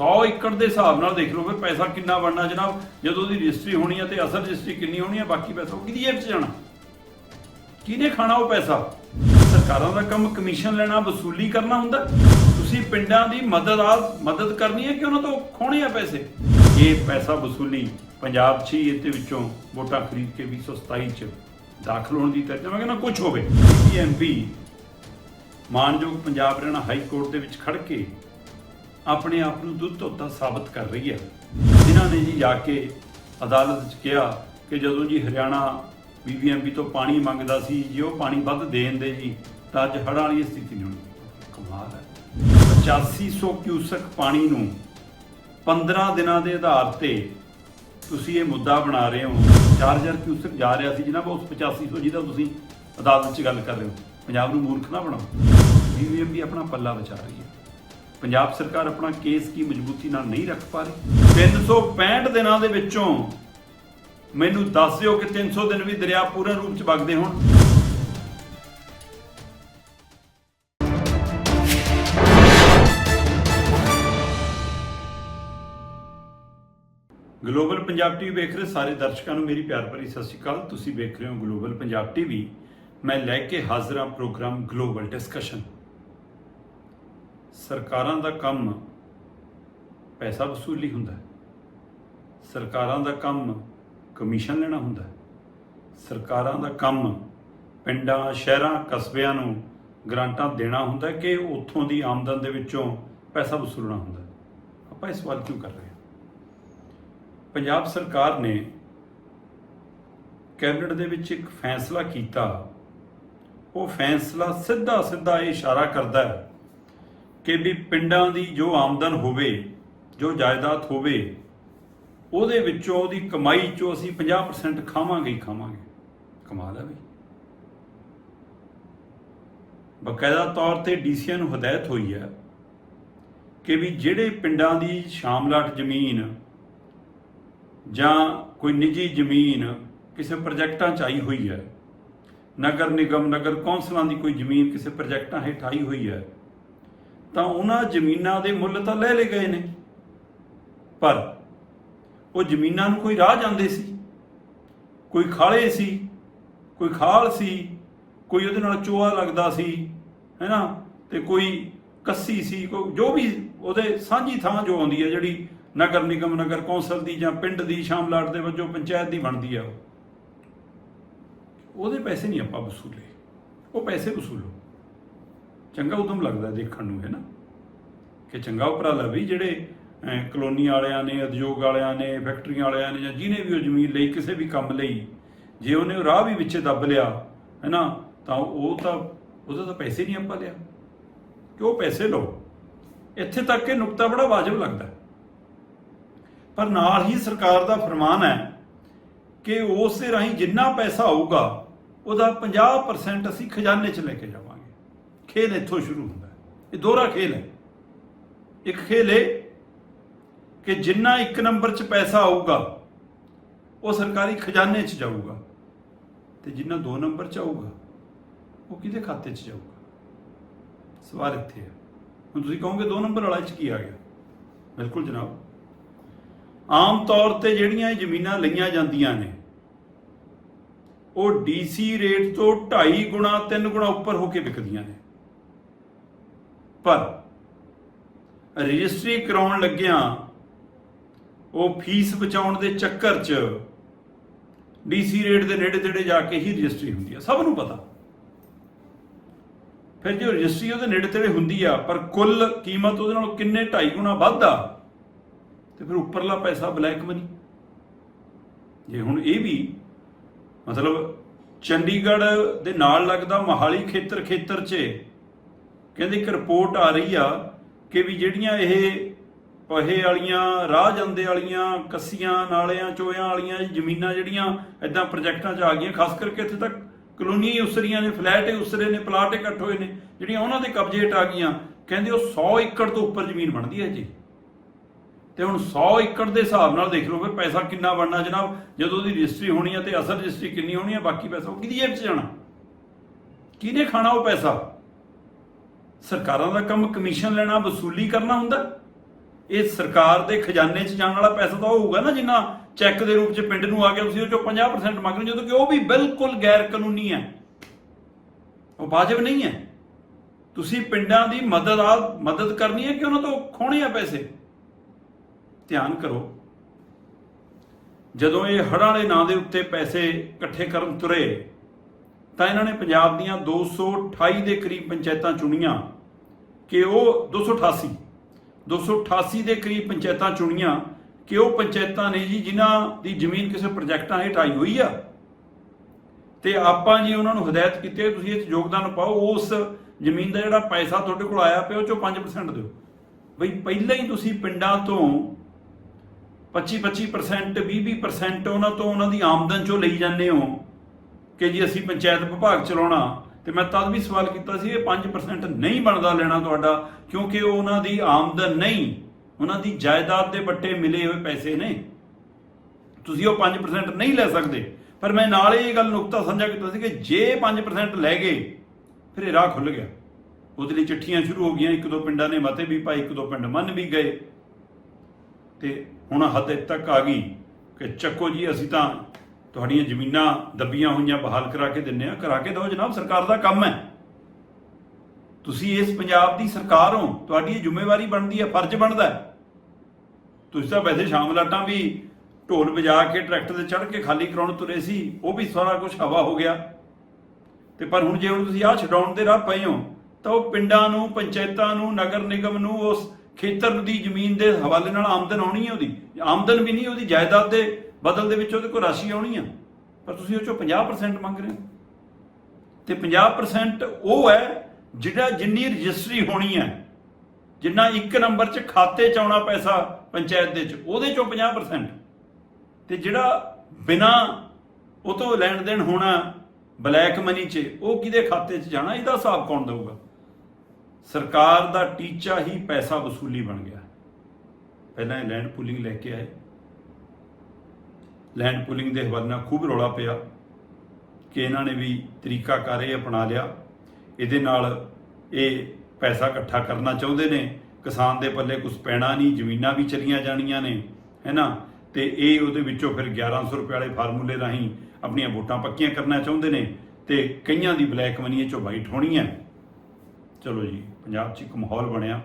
100 ਏਕੜ ਦੇ ਹਿਸਾਬ ਨਾਲ ਦੇਖ ਲਓ ਫਿਰ ਪੈਸਾ ਕਿੰਨਾ ਬਣਨਾ ਜਨਾਬ, ਜਦੋਂ ਉਹਦੀ ਰਜਿਸਟਰੀ ਹੋਣੀ ਹੈ ਤੇ ਅਸਲ ਰਜਿਸਟਰੀ ਕਿੰਨੀ ਹੋਣੀ ਹੈ ਬਾਕੀ ਪੈਸਾ ਉਹ ਕਿਹਦੀ ਜੇਬ 'ਚ ਜਾਣਾ? ਕਿਹਨੇ ਖਾਣਾ ਉਹ ਪੈਸਾ? ਸਰਕਾਰਾਂ ਦਾ ਕੰਮ ਕਮਿਸ਼ਨ ਲੈਣਾ, ਵਸੂਲੀ ਕਰਨਾ ਹੁੰਦਾ। ਤੁਸੀਂ ਪਿੰਡਾਂ ਦੀ ਮਦਦ ਆ ਮਦਦ ਕਰਨੀ ਹੈ ਕਿ ਉਹਨਾਂ ਤੋਂ ਖੋਣੇ ਆ ਪੈਸੇ? ਇਹ ਪੈਸਾ ਵਸੂਲੀ ਪੰਜਾਬ 'ਚ ਹੀ ਇਹਦੇ ਵਿੱਚੋਂ ਵੋਟਾਂ ਖਰੀਦ ਕੇ 227 'ਚ ਦਾਖਲ ਹੋਣ ਦੀ ਤਰਜਮਾ ਮੈਂ ਕਹਿੰਦਾ ਕੁਝ ਹੋਵੇ। ਐਮਪੀ ਮਾਨਯੋਗ ਪੰਜਾਬ ਹਰਿਆਣਾ ਹਾਈ ਕੋਰਟ ਦੇ ਵਿੱਚ ਖੜ ਕੇ ਆਪਣੇ ਆਪ ਨੂੰ ਦੁੱਧ ਧੋਤਾ ਸਾਬਤ ਕਰ ਰਹੀ ਹੈ। ਜਿਨ੍ਹਾਂ ਨੇ ਜੀ ਜਾ ਕੇ ਅਦਾਲਤ 'ਚ ਕਿਹਾ ਕਿ ਜਦੋਂ ਜੀ ਹਰਿਆਣਾ ਬੀਬੀਐਮਬੀ ਤੋਂ ਪਾਣੀ ਮੰਗਦਾ ਸੀ, ਜੇ ਉਹ ਪਾਣੀ ਵੱਧ ਦੇਣ ਦੇ ਜੀ, ਤਾਂ ਅੱਜ ਹੜ੍ਹਾਂ ਵਾਲੀ ਸਥਿਤੀ ਨਹੀਂ ਹੋਣੀ ਕਮਾਲ ਹੈ। 8500 ਕਿਊਸਕ ਪਾਣੀ ਨੂੰ 15 ਦਿਨਾਂ ਦੇ ਆਧਾਰ ਤੇ ਤੁਸੀਂ ਇਹ ਮੁੱਦਾ ਬਣਾ ਰਹੇ ਹੋ। 4000 ਕਿਊਸਕ ਜਾ ਰਿਹਾ ਸੀ ਜਨਾਬ, ਉਸ 8500 ਜਿਹਦਾ ਤੁਸੀਂ ਅਦਾਲਤ 'ਚ ਗੱਲ ਕਰ ਰਹੇ ਹੋ। ਪੰਜਾਬ ਨੂੰ ਮੂਰਖ ਨਾ ਬਣਾਓ। ਬੀਬੀਐਮਬੀ ਆਪਣਾ ਪੱਲਾ ਬਚਾ ਰਹੀ ਹੈ। ਪੰਜਾਬ ਸਰਕਾਰ ਆਪਣਾ ਕੇਸ ਕੀ ਮਜ਼ਬੂਤੀ ਨਾਲ ਨਹੀਂ ਰੱਖ ਪਾ ਰਹੀ? 365 ਦਿਨਾਂ ਦੇ ਵਿੱਚੋਂ ਮੈਨੂੰ ਦੱਸ ਦਿਓ ਕਿ 300 ਦਿਨ ਵੀ ਦਰਿਆ ਪੂਰਨ ਰੂਪ ਚ ਵਗਦੇ ਹੋਣ। ਗਲੋਬਲ ਪੰਜਾਬ ਟੀਵੀ ਵੇਖ ਰਹੇ ਸਾਰੇ ਦਰਸ਼ਕਾਂ ਨੂੰ ਮੇਰੀ ਪਿਆਰ ਭਰੀ ਸਤਿ ਸ਼੍ਰੀ ਅਕਾਲ। ਤੁਸੀਂ ਵੇਖ ਰਹੇ ਹੋ ਗਲੋਬਲ ਪੰਜਾਬ ਟੀਵੀ। ਮੈਂ ਲੈ ਕੇ ਹਾਜ਼ਰ ਹਾਂ ਪ੍ਰੋਗਰਾਮ ਗਲੋਬਲ ਡਿਸਕਸ਼ਨ ਸਰਕਾਰਾਂ ਦਾ ਕੰਮ ਪੈਸਾ ਵਸੂਲੀ ਹੁੰਦਾ ਹੈ। ਸਰਕਾਰਾਂ ਦਾ ਕੰਮ ਕਮਿਸ਼ਨ ਲੈਣਾ ਹੁੰਦਾ ਹੈ। ਸਰਕਾਰਾਂ ਦਾ ਕੰਮ ਪਿੰਡਾਂ, ਸ਼ਹਿਰਾਂ, ਕਸਬਿਆਂ ਨੂੰ ਗ੍ਰਾਂਟਾਂ ਦੇਣਾ ਹੁੰਦਾ ਕਿ ਉੱਥੋਂ ਦੀ ਆਮਦਨ ਦੇ ਵਿੱਚੋਂ ਪੈਸਾ ਵਸੂਲਣਾ ਹੁੰਦਾ ਆਪਾਂ ਇਹ ਸਵਾਲ ਕਿਉਂ ਕਰ ਰਹੇ ਹਾਂ? ਪੰਜਾਬ ਸਰਕਾਰ ਨੇ ਕੈਬਨਿਟ ਦੇ ਵਿੱਚ ਇੱਕ ਫੈਸਲਾ ਕੀਤਾ। ਉਹ ਫੈਸਲਾ ਸਿੱਧਾ ਸਿੱਧਾ ਇਹ ਇਸ਼ਾਰਾ ਕਰਦਾ ਹੈ ਕਿ ਵੀ ਪਿੰਡਾਂ ਦੀ ਜੋ ਆਮਦਨ ਹੋਵੇ, ਜੋ ਜਾਇਦਾਦ ਹੋਵੇ, ਉਹਦੇ ਵਿੱਚੋਂ ਉਹਦੀ ਕਮਾਈ ਚੋਂ ਅਸੀਂ 50% ਖਾਵਾਂਗੇ ਹੀ ਖਾਵਾਂਗੇ। ਕਮਾਲ ਹੈ ਵੀ ਬਕਾਇਦਾ ਤੌਰ ਤੇ ਡੀਸੀਆਂ ਨੂੰ ਹਦਾਇਤ ਹੋਈ ਹੈ ਕਿ ਵੀ ਜਿਹੜੇ ਪਿੰਡਾਂ ਦੀ ਸ਼ਾਮਲਾਟ ਜ਼ਮੀਨ ਜਾਂ ਕੋਈ ਨਿੱਜੀ ਜ਼ਮੀਨ ਕਿਸੇ ਪ੍ਰੋਜੈਕਟਾਂ 'ਚ ਆਈ ਹੋਈ ਹੈ ਨਗਰ ਨਿਗਮ, ਨਗਰ ਕੌਂਸਲਾਂ ਦੀ ਕੋਈ ਜ਼ਮੀਨ ਕਿਸੇ ਪ੍ਰੋਜੈਕਟਾਂ ਹੇਠ ਆਈ ਹੋਈ ਹੈ ਤਾਂ ਉਹਨਾਂ ਜ਼ਮੀਨਾਂ ਦੇ ਮੁੱਲ ਤਾਂ ਲੈ ਲਏ ਗਏ ਨੇ। ਪਰ ਉਹ ਜ਼ਮੀਨਾਂ ਨੂੰ ਕੋਈ ਰਾਹ ਜਾਂਦੇ ਸੀ। ਕੋਈ ਖਾਲੇ ਸੀ, ਕੋਈ ਖਾਲ ਸੀ, ਕੋਈ ਉਹਦੇ ਨਾਲ ਚੋਆ ਲੱਗਦਾ ਸੀ, ਹੈਨਾ? ਤੇ ਕੋਈ ਕੱਸੀ ਸੀ, ਕੋਈ ਜੋ ਵੀ ਉਹਦੇ ਸਾਂਝੀ ਥਾਂ ਜੋ ਆਉਂਦੀ ਹੈ ਜਿਹੜੀ ਨਗਰ ਨਿਗਮ, ਨਗਰ ਕੌਂਸਲ ਦੀ ਜਾਂ ਪਿੰਡ ਦੀ ਸ਼ਾਮਲਾਟ ਦੇ ਵਜੋਂ ਪੰਚਾਇਤ ਦੀ ਬਣਦੀ ਆ, ਉਹਦੇ ਪੈਸੇ ਨਹੀਂ ਆਪਾਂ ਵਸੂਲੇ। ਉਹ ਪੈਸੇ ਵਸੂਲੋ। ਚੰਗਾ ਉਦਮ ਲੱਗਦਾ ਦੇਖਣ ਨੂੰ, ਹੈ ਨਾ? ਕਿ ਚੰਗਾ ਉਪਰਾਲਾ ਵੀ ਜਿਹੜੇ ਕਲੋਨੀ ਵਾਲਿਆਂ ਨੇ, ਉਦਯੋਗ ਵਾਲਿਆਂ ਨੇ, ਫੈਕਟਰੀਆਂ ਵਾਲਿਆਂ ਨੇ ਜਾਂ ਜਿਹਨੇ ਵੀ ਉਹ ਜ਼ਮੀਨ ਲਈ, ਕਿਸੇ ਵੀ ਕੰਮ ਲਈ, ਜੇ ਉਹਨੇ ਉਹ ਰਾਹ ਵੀ ਵਿੱਚ ਦੱਬ ਲਿਆ, ਹੈ ਨਾ, ਤਾਂ ਉਹ ਤਾਂ, ਉਹਦਾ ਤਾਂ ਪੈਸੇ ਨਹੀਂ ਆਪਾਂ ਲਿਆ। ਕਿ ਉਹ ਪੈਸੇ ਲਓ? ਇੱਥੇ ਤੱਕ ਕਿ ਨੁਕਤਾ ਬੜਾ ਵਾਜਬ ਲੱਗਦਾ। ਪਰ ਨਾਲ ਹੀ ਸਰਕਾਰ ਦਾ ਫਰਮਾਨ ਹੈ ਕਿ ਉਸ ਦੇ ਰਾਹੀਂ ਜਿੰਨਾ ਪੈਸਾ ਆਊਗਾ ਉਹਦਾ 50% ਅਸੀਂ ਖਜ਼ਾਨੇ 'ਚ ਲੈ ਕੇ ਜਾਵਾਂਗੇ। ਖੇਲ ਇੱਥੋਂ ਸ਼ੁਰੂ ਹੁੰਦਾ ਇਹ ਦੋਹਰਾ ਖੇਲ ਹੈ। ਇੱਕ ਖੇਲ ਹੈ ਕਿ ਜਿੰਨਾ ਇੱਕ ਨੰਬਰ 'ਚ ਪੈਸਾ ਆਊਗਾ, ਉਹ ਸਰਕਾਰੀ ਖਜ਼ਾਨੇ 'ਚ ਜਾਊਗਾ ਤੇ ਜਿੰਨਾ ਦੋ ਨੰਬਰ 'ਚ ਆਊਗਾ, ਉਹ ਕਿਹਦੇ ਖਾਤੇ 'ਚ ਜਾਊਗਾ? ਸਵਾਲ ਇੱਥੇ ਹੈ। ਹੁਣ ਤੁਸੀਂ ਕਹੋਗੇ ਦੋ ਨੰਬਰ ਵਾਲਾ 'ਚ ਕੀ ਆ ਗਿਆ? ਬਿਲਕੁਲ ਜਨਾਬ। ਆਮ ਤੌਰ ਤੇ ਜਿਹੜੀਆਂ ਇਹ ਜ਼ਮੀਨਾਂ ਲਈਆਂ ਜਾਂਦੀਆਂ ਨੇ, ਉਹ ਡੀਸੀ ਰੇਟ ਤੋਂ 2.5 ਗੁਣਾ 3 ਗੁਣਾ ਉੱਪਰ ਹੋ ਕੇ ਵਿਕਦੀਆਂ ਨੇ। ਪਰ ਰਜਿਸਟਰੀ ਕਰਾਉਣ ਲੱਗਿਆਂ ਉਹ ਫੀਸ ਬਚਾਉਣ ਦੇ ਚੱਕਰ 'ਚ ਡੀਸੀ ਰੇਟ ਦੇ ਨੇੜੇ ਤੇੜੇ ਜਾ ਕੇ ਹੀ ਰਜਿਸਟਰੀ ਹੁੰਦੀ ਆ, ਸਭ ਨੂੰ ਪਤਾ। ਫਿਰ ਜੋ ਰਜਿਸਟਰੀ ਉਹਦੇ ਨੇੜੇ ਤੇੜੇ ਹੁੰਦੀ ਆ, ਪਰ ਕੁੱਲ ਕੀਮਤ ਉਹਦੇ ਨਾਲ ਕਿੰਨੇ 2.5 ਗੁਣਾ ਵੱਧ ਆ, ਤੇ ਫਿਰ ਉੱਪਰਲਾ ਪੈਸਾ ਬਲੈਕ ਮਨੀ। ਜੇ ਹੁਣ ਇਹ ਵੀ ਮਤਲਬ ਚੰਡੀਗੜ੍ਹ ਦੇ ਨਾਲ ਲੱਗਦਾ ਮੋਹਾਲੀ ਖੇਤਰ ਖੇਤਰ 'ਚ ਕਹਿੰਦੇ ਇੱਕ ਰਿਪੋਰਟ ਆ ਰਹੀ ਆ ਕਿ ਵੀ ਜਿਹੜੀਆਂ ਇਹ ਪਹੇ ਵਾਲੀਆਂ, ਰਾਹ ਜਾਂਦੇ ਵਾਲੀਆਂ, ਕੱਸੀਆਂ, ਨਾਲਿਆਂ, ਚੋਇਆਂ ਵਾਲੀਆਂ ਜ਼ਮੀਨਾਂ ਜਿਹੜੀਆਂ ਐਦਾਂ ਪ੍ਰੋਜੈਕਟਾਂ 'ਚ ਆ ਗਈਆਂ, ਖਾਸ ਕਰਕੇ ਇੱਥੇ ਤੱਕ ਕਲੋਨੀ ਹੀ ਉਸਰੀਆਂ ਨੇ, ਫਲੈਟ ਉਸਰੇ ਨੇ, ਪਲਾਟ ਇਕੱਠ ਹੋਏ ਨੇ, ਜਿਹੜੀਆਂ ਉਹਨਾਂ ਦੇ ਕਬਜ਼ੇ ਹੇਠ ਆ ਗਈਆਂ, ਕਹਿੰਦੇ ਉਹ 100 ਏਕੜ ਤੋਂ ਉੱਪਰ ਜ਼ਮੀਨ ਬਣਦੀ ਹੈ ਜੀ। ਤੇ ਹੁਣ 100 ਏਕੜ ਦੇ ਹਿਸਾਬ ਨਾਲ ਦੇਖ ਲਓ ਫਿਰ ਪੈਸਾ ਕਿੰਨਾ ਬਣਨਾ ਜਨਾਬ, ਜਦੋਂ ਉਹਦੀ ਰਜਿਸਟਰੀ ਹੋਣੀ ਹੈ ਤੇ ਅਸਲ ਰਜਿਸਟਰੀ ਕਿੰਨੀ ਹੋਣੀ ਹੈ ਬਾਕੀ ਪੈਸਾ ਉਹ ਕਿਹਦੀ ਜੇਬ 'ਚ ਜਾਣਾ? ਕਿਹਨੇ ਖਾਣਾ ਉਹ ਪੈਸਾ? ਸਰਕਾਰਾਂ ਦਾ ਕੰਮ ਕਮਿਸ਼ਨ ਲੈਣਾ, ਵਸੂਲੀ ਕਰਨਾ ਹੁੰਦਾ? ਇਹ ਸਰਕਾਰ ਦੇ ਖਜ਼ਾਨੇ 'ਚ ਜਾਣ ਵਾਲਾ ਪੈਸਾ ਤਾਂ ਉਹ ਹੋਊਗਾ ਨਾ ਜਿੰਨਾ ਚੈੱਕ ਦੇ ਰੂਪ 'ਚ ਪਿੰਡ ਨੂੰ ਆ ਗਿਆ, ਤੁਸੀਂ ਉਹ 'ਚੋਂ 50% ਮੰਗ ਰਹੇ ਜਦੋਂ ਕਿ ਉਹ ਵੀ ਬਿਲਕੁਲ ਗੈਰ ਕਾਨੂੰਨੀ ਹੈ। ਉਹ ਵਾਜਬ ਨਹੀਂ ਹੈ। ਤੁਸੀਂ ਪਿੰਡਾਂ ਦੀ ਮਦਦ ਆ ਮਦਦ ਕਰਨੀ ਹੈ ਕਿ ਉਹਨਾਂ ਤੋਂ ਖੋਣੇ ਆ ਪੈਸੇ? ਧਿਆਨ ਕਰੋ। ਜਦੋਂ ਇਹ ਹੜ੍ਹਾਂ ਵਾਲੇ ਨਾਂ ਦੇ ਉੱਤੇ ਪੈਸੇ ਇਕੱਠੇ ਕਰਨ ਤੁਰੇ ਤਾਂ ਇਹਨਾਂ ਨੇ ਪੰਜਾਬ ਦੀਆਂ 228 ਦੇ ਕਰੀਬ ਪੰਚਾਇਤਾਂ ਚੁਣੀਆਂ ਕਿ ਉਹ 288 288 ਦੇ ਕਰੀਬ ਪੰਚਾਇਤਾਂ ਚੁਣੀਆਂ ਕਿ ਉਹ ਪੰਚਾਇਤਾਂ ਨੇ ਜੀ ਜਿਨ੍ਹਾਂ ਦੀ ਜ਼ਮੀਨ ਕਿਸੇ ਪ੍ਰੋਜੈਕਟਾਂ ਹੇਠ ਆਈ ਹੋਈ ਆ। ਤੇ ਆਪਾਂ ਜੀ ਉਹਨਾਂ ਨੂੰ ਹਦਾਇਤ ਕੀਤੀ ਹੈ, ਤੁਸੀਂ ਇਹ 'ਚ ਯੋਗਦਾਨ ਪਾਓ, ਉਸ ਜ਼ਮੀਨ ਦਾ ਜਿਹੜਾ ਪੈਸਾ ਤੁਹਾਡੇ ਕੋਲ ਆਇਆ ਪਿਆ, ਉਹ ਚੋਂ 5% ਦਿਓ। ਬਈ ਪਹਿਲਾਂ ਹੀ ਤੁਸੀਂ ਪਿੰਡਾਂ ਤੋਂ 25-25% 20-20% ਉਹਨਾਂ ਤੋਂ ਉਹਨਾਂ ਦੀ ਆਮਦਨ ਚੋਂ ਲਈ ਜਾਂਦੇ ਹੋ। ਕਿ ਜੀ ਅਸੀਂ ਪੰਚਾਇਤ ਵਿਭਾਗ ਚਲਾਉਣਾ, ਤੇ ਮੈਂ ਤਦ ਵੀ ਸਵਾਲ ਕੀਤਾ ਸੀ, ਇਹ 5% ਨਹੀਂ ਬਣਦਾ ਲੈਣਾ ਤੁਹਾਡਾ, ਕਿਉਂਕਿ ਉਹ ਉਹਨਾਂ ਦੀ ਆਮਦਨ ਨਹੀਂ, ਉਹਨਾਂ ਦੀ ਜਾਇਦਾਦ ਦੇ ਵੱਟੇ ਮਿਲੇ ਹੋਏ ਪੈਸੇ ਨੇ। ਤੁਸੀਂ ਉਹ 5% ਨਹੀਂ ਲੈ ਸਕਦੇ। ਪਰ ਮੈਂ ਨਾਲ ਇਹ ਗੱਲ ਨੁਕਤਾ ਸਮਝਿਆ ਕੀਤਾ ਸੀ ਕਿ ਜੇ 5% ਲੈ ਗਏ, ਫਿਰ ਇਹ ਰਾਹ ਖੁੱਲ ਗਿਆ। ਉਹਦੇ ਲਈ ਚਿੱਠੀਆਂ ਸ਼ੁਰੂ ਹੋ ਗਈਆਂ, ਇੱਕ ਦੋ ਪਿੰਡਾਂ ਨੇ ਮਤੇ ਵੀ ਪਾਈ ਇੱਕ ਦੋ ਪਿੰਡ ਮੰਨ ਵੀ ਗਏ। ਤੇ ਹੁਣ ਹੱਦ ਤੱਕ ਆ ਗਈ ਕਿ ਚੱਕੋ ਜੀ, ਅਸੀਂ ਤਾਂ ਤੁਹਾਡੀਆਂ ਜ਼ਮੀਨਾਂ ਦੱਬੀਆਂ ਹੋਈਆਂ ਬਹਾਲ ਕਰਾ ਕੇ ਦਿੰਨੇ ਆ, ਕਰਾ ਕੇ ਦਿਓ ਜਨਾਬ, ਸਰਕਾਰ ਦਾ ਕੰਮ ਹੈ। ਤੁਸੀਂ ਇਸ ਪੰਜਾਬ ਦੀ ਸਰਕਾਰ ਹੋ, ਤੁਹਾਡੀ ਇਹ ਜ਼ਿੰਮੇਵਾਰੀ ਬਣਦੀ ਹੈ, ਫਰਜ਼ ਬਣਦਾ ਹੈ। ਤੁਸੀਂ ਤਾਂ ਵੈਸੇ ਸ਼ਾਮ ਲਾਟਾਂ ਵੀ ਢੋਲ ਵਜਾ ਕੇ ਟਰੈਕਟਰ ਤੇ ਚੜ੍ਹ ਕੇ ਖਾਲੀ ਕਰਾਉਣ ਤੁਰੇ ਸੀ, ਉਹ ਵੀ ਸਾਰਾ ਕੁਝ ਹਵਾ ਹੋ ਗਿਆ। ਤੇ ਪਰ ਹੁਣ ਜੇ ਹੁਣ ਤੁਸੀਂ ਆਹ ਛਡਾਉਣ ਦੇ ਰਾਹ ਪਏ ਹੋ, ਤਾਂ ਉਹ ਪਿੰਡਾਂ ਨੂੰ, ਪੰਚਾਇਤਾਂ ਨੂੰ, ਨਗਰ ਨਿਗਮ ਨੂੰ, ਉਸ ਖੇਤਰ ਦੀ ਜ਼ਮੀਨ ਦੇ ਹਵਾਲੇ ਨਾਲ ਆਮਦਨ ਆਉਣੀ ਹੈ ਉਹਦੀ। ਆਮਦਨ ਵੀ ਨਹੀਂ, ਉਹਦੀ ਜਾਇਦਾਦ ਦੇ ਬਦਲ ਦੇ ਵਿੱਚ ਉਹਦੇ ਕੋਲ ਰਾਸ਼ੀ ਆਉਣੀ ਆ, ਪਰ ਤੁਸੀਂ ਉਹ ਚੋਂ 50% ਮੰਗ ਰਹੇ ਹੋ। ਤੇ 50% ਉਹ ਹੈ ਜਿਹੜਾ ਜਿੰਨੀ ਰਜਿਸਟਰੀ ਹੋਣੀ ਹੈ, ਜਿੰਨਾ ਇੱਕ ਨੰਬਰ 'ਚ ਖਾਤੇ 'ਚ ਆਉਣਾ ਪੈਸਾ ਪੰਚਾਇਤ ਦੇ 'ਚ, ਉਹਦੇ ਚੋਂ 50% ਤੇ ਜਿਹੜਾ ਬਿਨਾ ਉਹ ਤੋਂ ਲੈਣ ਦੇਣ ਹੋਣਾ ਬਲੈਕ ਮਨੀ 'ਚ, ਉਹ ਕਿਹਦੇ ਖਾਤੇ 'ਚ ਜਾਣਾ, ਇਹਦਾ ਹਿਸਾਬ ਕੌਣ ਦੇਊਗਾ? ਸਰਕਾਰ ਦਾ ਟੀਚਾ ਹੀ ਪੈਸਾ ਵਸੂਲੀ ਬਣ ਗਿਆ। ਪਹਿਲਾਂ ਇਹ ਲੈਂਡ ਪੂਲਿੰਗ ਲੈ ਕੇ ਆਏ। ਲੈਂਡ ਪੂਲਿੰਗ ਦੇ ਹਵਾਲੇ ਨਾਲ ਖੂਬ ਰੌਲਾ ਪਿਆ ਕਿ ਇਹਨਾਂ ਨੇ ਵੀ ਤਰੀਕਾ ਕਰ ਇਹ ਅਪਣਾ ਲਿਆ। ਇਹਦੇ ਨਾਲ ਇਹ ਪੈਸਾ ਇਕੱਠਾ ਕਰਨਾ ਚਾਹੁੰਦੇ ਨੇ। ਕਿਸਾਨ ਦੇ ਪੱਲੇ ਕੁਝ ਪੈਣਾ ਨਹੀਂ, ਜ਼ਮੀਨਾਂ ਵੀ ਚਲੀਆਂ ਜਾਣੀਆਂ ਨੇ ਹੈਨਾ ਤੇ ਇਹ ਉਹਦੇ ਵਿੱਚੋਂ ਫਿਰ 1100 ਰੁਪਏ ਵਾਲੇ ਫਾਰਮੂਲੇ ਰਾਹੀਂ ਆਪਣੀਆਂ ਵੋਟਾਂ ਪੱਕੀਆਂ ਕਰਨਾ ਚਾਹੁੰਦੇ ਨੇ ਤੇ ਕਈਆਂ ਦੀ ਬਲੈਕ ਮਨੀ ਇਹ ਚੋਂ ਵਾਈਟ ਹੋਣੀ ਹੈ। ਚਲੋ ਜੀ, ਪੰਜਾਬ 'ਚ ਇੱਕ ਮਾਹੌਲ ਬਣਿਆ।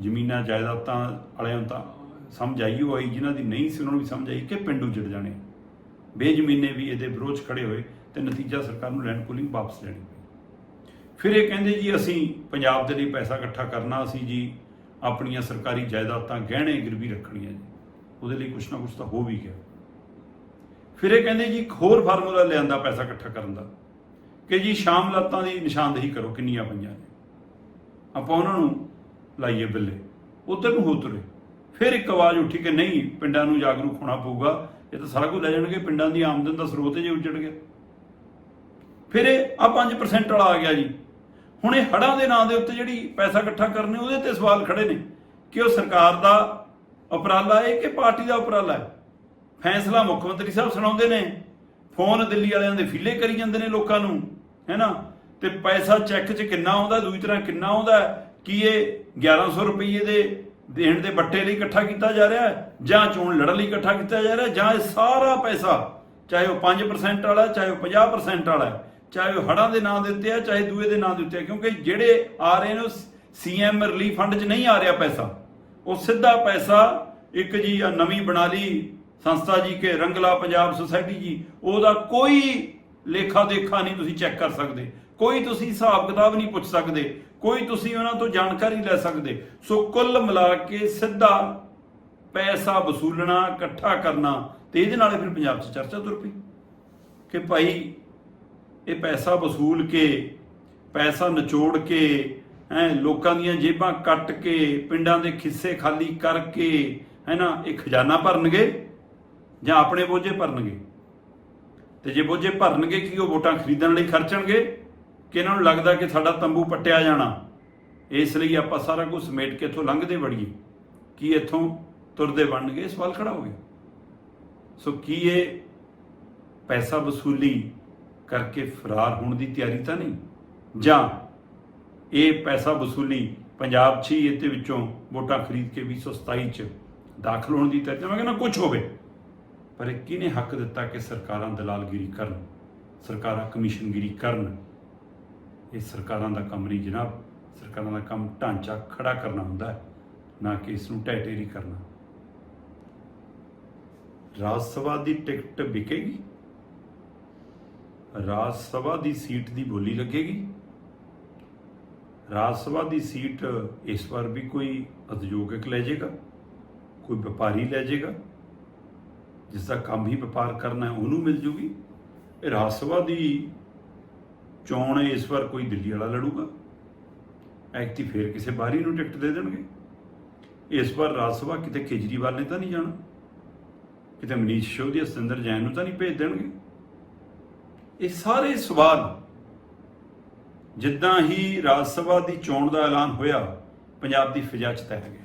ਜ਼ਮੀਨਾਂ, ਜਾਇਦਾਦਾਂ ਵਾਲਿਆਂ ਤਾਂ ਸਮਝ ਆਈ ਉਹ ਆਈ ਜਿਨ੍ਹਾਂ ਦੀ ਨਹੀਂ ਸੀ, ਉਹਨਾਂ ਨੂੰ ਵੀ ਸਮਝ ਆਈ ਕਿ ਪਿੰਡ ਉਜੜ ਜਾਣੇ। ਬੇਜ਼ਮੀਨੇ ਵੀ ਇਹਦੇ ਵਿਰੋਧ 'ਚ ਖੜੇ ਹੋਏ ਤੇ ਨਤੀਜਾ ਸਰਕਾਰ ਨੂੰ ਲੈਂਡ ਪੂਲਿੰਗ ਵਾਪਸ ਲੈਣੀ ਪਈ। ਫਿਰ ਇਹ ਕਹਿੰਦੇ ਜੀ, ਅਸੀਂ ਪੰਜਾਬ ਦੇ ਲਈ ਪੈਸਾ ਇਕੱਠਾ ਕਰਨਾ, ਅਸੀਂ ਜੀ ਆਪਣੀਆਂ ਸਰਕਾਰੀ ਜਾਇਦਾਦਾਂ ਗਹਿਣੇ, ਗਿਰਵੀ ਰੱਖਣੀਆਂ ਜੀ। ਉਹਦੇ ਲਈ ਕੁਛ ਨਾ ਕੁਛ ਤਾਂ ਹੋ ਵੀ ਗਿਆ। ਫਿਰ ਇਹ ਕਹਿੰਦੇ ਜੀ, ਇੱਕ ਹੋਰ ਫਾਰਮੂਲਾ ਲਿਆਂਦਾ ਪੈਸਾ ਇਕੱਠਾ ਕਰਨ ਦਾ, ਕਿ ਜੀ ਸ਼ਾਮ ਲਾਤਾਂ ਦੀ ਨਿਸ਼ਾਨਦੇਹੀ ਕਰੋ, ਕਿੰਨੀਆਂ ਪਈਆਂ ਨੇ। ਆਪਾਂ ਉਹਨਾਂ ਨੂੰ ਲਾਈਏ ਬਿੱਲੇ। ਉਧਰ ਨੂੰ ਹੋ ਤੁਰੇ। ਫਿਰ ਇੱਕ ਆਵਾਜ਼ ਉੱਠੀ ਕਿ ਨਹੀਂ, ਪਿੰਡਾਂ ਨੂੰ ਜਾਗਰੂਕ ਹੋਣਾ ਪਊਗਾ। ਇਹ ਤਾਂ ਸਾਰਾ ਕੁਝ ਲੈ ਜਾਣਗੇ, ਪਿੰਡਾਂ ਦੀ ਆਮਦਨ ਦਾ ਸਰੋਤ ਜੇ ਉੱਜੜ ਗਿਆ। ਫਿਰ ਇਹ ਆ 5% ਵਾਲਾ ਆ ਗਿਆ ਜੀ। ਹੁਣ ਇਹ ਹੜਾਂ ਦੇ ਨਾਂ ਦੇ ਉੱਤੇ ਜਿਹੜੀ ਪੈਸਾ ਇਕੱਠਾ ਕਰਨੇ, ਉਹਦੇ ਤੇ ਸਵਾਲ ਖੜੇ ਨੇ ਕਿ ਉਹ ਸਰਕਾਰ ਦਾ ਉਪਰਾਲਾ ਹੈ ਕਿ ਪਾਰਟੀ ਦਾ ਉਪਰਾਲਾ ਹੈ? ਫੈਸਲਾ ਮੁੱਖ ਮੰਤਰੀ ਸਾਹਿਬ ਸੁਣਾਉਂਦੇ ਨੇ, ਫੋਨ ਦਿੱਲੀ ਵਾਲਿਆਂ ਦੇ ਫੀਲੇ ਕਰੀ ਜਾਂਦੇ ਨੇ ਲੋਕਾਂ ਨੂੰ ਹੈਨਾ ਤੇ ਪੈਸਾ ਚੈੱਕ 'ਚ ਕਿੰਨਾ ਆਉਂਦਾ, ਦੂਜੀ ਤਰ੍ਹਾਂ ਕਿੰਨਾ ਆਉਂਦਾ, ਕੀ ਇਹ 1100 ਰੁਪਏ ਦੇ ਦੇਣ ਦੇ ਬੱਟੇ ਲਈ ਇਕੱਠਾ ਕੀਤਾ ਜਾ ਰਿਹਾ ਹੈ, ਜਾਂ ਚੋਣ ਲੜਨ ਲਈ ਇਕੱਠਾ ਕੀਤਾ ਜਾ ਰਿਹਾ ਜਾਂ ਇਹ ਸਾਰਾ ਪੈਸਾ, ਚਾਹੇ ਉਹ 5% ਵਾਲਾ ਚਾਹੇ ਉਹ 50% ਵਾਲਾ ਚਾਹੇ ਉਹ ਹੜਾਂ ਦੇ ਨਾਂ ਦੇ ਉੱਤੇ ਹੈ ਚਾਹੇ ਦੂਏ ਦੇ ਨਾਂ ਦੇ ਉੱਤੇ ਹੈ ਕਿਉਂਕਿ ਜਿਹੜੇ ਆ ਰਹੇ ਨੇ ਸੀਐਮ ਰਿਲੀਫ ਫੰਡ 'ਚ ਨਹੀਂ ਆ ਰਿਹਾ ਪੈਸਾ। ਉਹ ਸਿੱਧਾ ਪੈਸਾ ਇੱਕ ਜੀ ਆ ਨਵੀਂ ਬਣਾ ਲਈ ਸੰਸਥਾ ਜੀ ਕੇ ਰੰਗਲਾ ਪੰਜਾਬ ਸੁਸਾਇਟੀ ਜੀ, ਉਹਦਾ ਕੋਈ ਲੇਖਾ ਦੇਖਾ ਨਹੀਂ ਤੁਸੀਂ ਚੈੱਕ ਕਰ ਸਕਦੇ। ਕੋਈ ਤੁਸੀਂ ਹਿਸਾਬ ਕਿਤਾਬ ਨਹੀਂ ਪੁੱਛ ਸਕਦੇ। ਕੋਈ ਤੁਸੀਂ ਉਹਨਾਂ ਤੋਂ ਜਾਣਕਾਰੀ ਲੈ ਸਕਦੇ। ਸੋ ਕੁੱਲ ਮਿਲਾ ਕੇ ਸਿੱਧਾ ਪੈਸਾ ਵਸੂਲਣਾ, ਇਕੱਠਾ ਕਰਨਾ ਤੇ ਇਹਦੇ ਨਾਲ ਫਿਰ ਪੰਜਾਬ 'ਚ ਚਰਚਾ ਤੁਰ ਪਈ ਕਿ ਭਾਈ ਇਹ ਪੈਸਾ ਵਸੂਲ ਕੇ, ਪੈਸਾ ਨਿਚੋੜ ਕੇ, ਹੈ, ਲੋਕਾਂ ਦੀਆਂ ਜੇਬਾਂ ਕੱਟ ਕੇ, ਪਿੰਡਾਂ ਦੇ ਖਿੱਸੇ ਖਾਲੀ ਕਰਕੇ ਹੈ ਨਾ ਇਹ ਖਜ਼ਾਨਾ ਭਰਨਗੇ ਜਾਂ ਆਪਣੇ ਬੋਝੇ ਭਰਨਗੇ? ਤੇ ਜੇ ਬੋਝੇ ਭਰਨਗੇ, ਕਿ ਉਹ ਵੋਟਾਂ ਖਰੀਦਣ ਲਈ ਖਰਚਣਗੇ? ਕਿ ਇਹਨਾਂ ਨੂੰ ਲੱਗਦਾ ਕਿ ਸਾਡਾ ਤੰਬੂ ਪੱਟਿਆ ਜਾਣਾ। ਇਸ ਲਈ ਆਪਾਂ ਸਾਰਾ ਕੁਝ ਸਮੇਟ ਕੇ ਇੱਥੋਂ ਲੰਘਦੇ ਵੜੀਏ। ਕੀ ਇੱਥੋਂ ਤੁਰਦੇ ਬਣਨਗੇ ਇਹ ਸਵਾਲ ਖੜਾ ਹੋ ਗਿਆ। ਸੋ ਕੀ ਇਹ ਪੈਸਾ ਵਸੂਲੀ ਕਰਕੇ ਫਰਾਰ ਹੋਣ ਦੀ ਤਿਆਰੀ ਤਾਂ ਨਹੀਂ? ਜਾਂ ਇਹ ਪੈਸਾ ਵਸੂਲੀ ਪੰਜਾਬ 'ਚ ਹੀ ਇਹਦੇ ਵਿੱਚੋਂ ਵੋਟਾਂ ਖਰੀਦ ਕੇ 227 ਚ ਦਾਖਲ ਹੋਣ ਦੀ ਤਰਜੀਹ ਮੈਂ ਕਹਿੰਦਾ ਕੁਝ ਹੋਵੇ। ਪਰ ਇਹ ਕਿਹਨੇ ਹੱਕ ਦਿੱਤਾ ਕਿ ਸਰਕਾਰਾਂ ਦਲਾਲਗਿਰੀ ਕਰਨ, ਸਰਕਾਰਾਂ ਕਮਿਸ਼ਨਗਿਰੀ ਕਰਨ? ਇਹ ਸਰਕਾਰਾਂ ਦਾ ਕੰਮ ਨਹੀਂ ਜਨਾਬ। ਸਰਕਾਰਾਂ ਦਾ ਕੰਮ ਢਾਂਚਾ ਖੜਾ ਕਰਨਾ ਹੁੰਦਾ ਹੈ, ਨਾ ਕਿ ਇਸ ਨੂੰ ਢਹਿ ਕਰਨਾ। ਰਾਜ ਸਭਾ ਦੀ ਟਿਕਟ ਵਿਕੇਗੀ? ਰਾਜ ਸਭਾ ਦੀ ਸੀਟ ਦੀ ਬੋਲੀ ਲੱਗੇਗੀ? ਰਾਜ ਸਭਾ ਦੀ ਸੀਟ ਇਸ ਵਾਰ ਵੀ ਕੋਈ ਉਦਯੋਗਿਕ ਲੈ ਜਾਏਗਾ, ਕੋਈ ਵਪਾਰੀ ਲੈ ਜਾਏਗਾ? ਜਿਸ ਦਾ ਕੰਮ ਹੀ ਵਪਾਰ ਕਰਨਾ ਹੈ, ਉਹਨੂੰ ਮਿਲ ਜੂਗੀ। ਇਹ ਰਾਜ ਸਭਾ ਦੀ ਚੋਣ ਇਸ ਵਾਰ ਕੋਈ ਦਿੱਲੀ ਵਾਲਾ ਲੜੂਗਾ। ਐਕਟੀ ਫੇਰ ਕਿਸੇ ਬਾਹਰੀ ਨੂੰ ਟਿਕਟ ਦੇ ਦੇਣਗੇ। ਇਸ ਵਾਰ ਰਾਜ ਸਭਾ ਕਿਤੇ ਕੇਜਰੀਵਾਲ ਨੇ ਤਾਂ ਨਹੀਂ ਜਾਣਾ। ਕਿਤੇ ਮਨੀਸ਼ ਸਿਸੋਦੀਆ ਸਤਿੰਦਰ ਜੈਨ ਨੂੰ ਤਾਂ ਨਹੀਂ ਭੇਜ ਦੇਣਗੇ। ਇਹ ਸਾਰੇ ਸਵਾਲ ਜਿੱਦਾਂ ਹੀ ਰਾਜ ਸਭਾ ਦੀ ਚੋਣ ਦਾ ਐਲਾਨ ਹੋਇਆ, ਪੰਜਾਬ ਦੀ ਫਿਜ਼ਾ 'ਚ ਤਹਿ ਗਏ।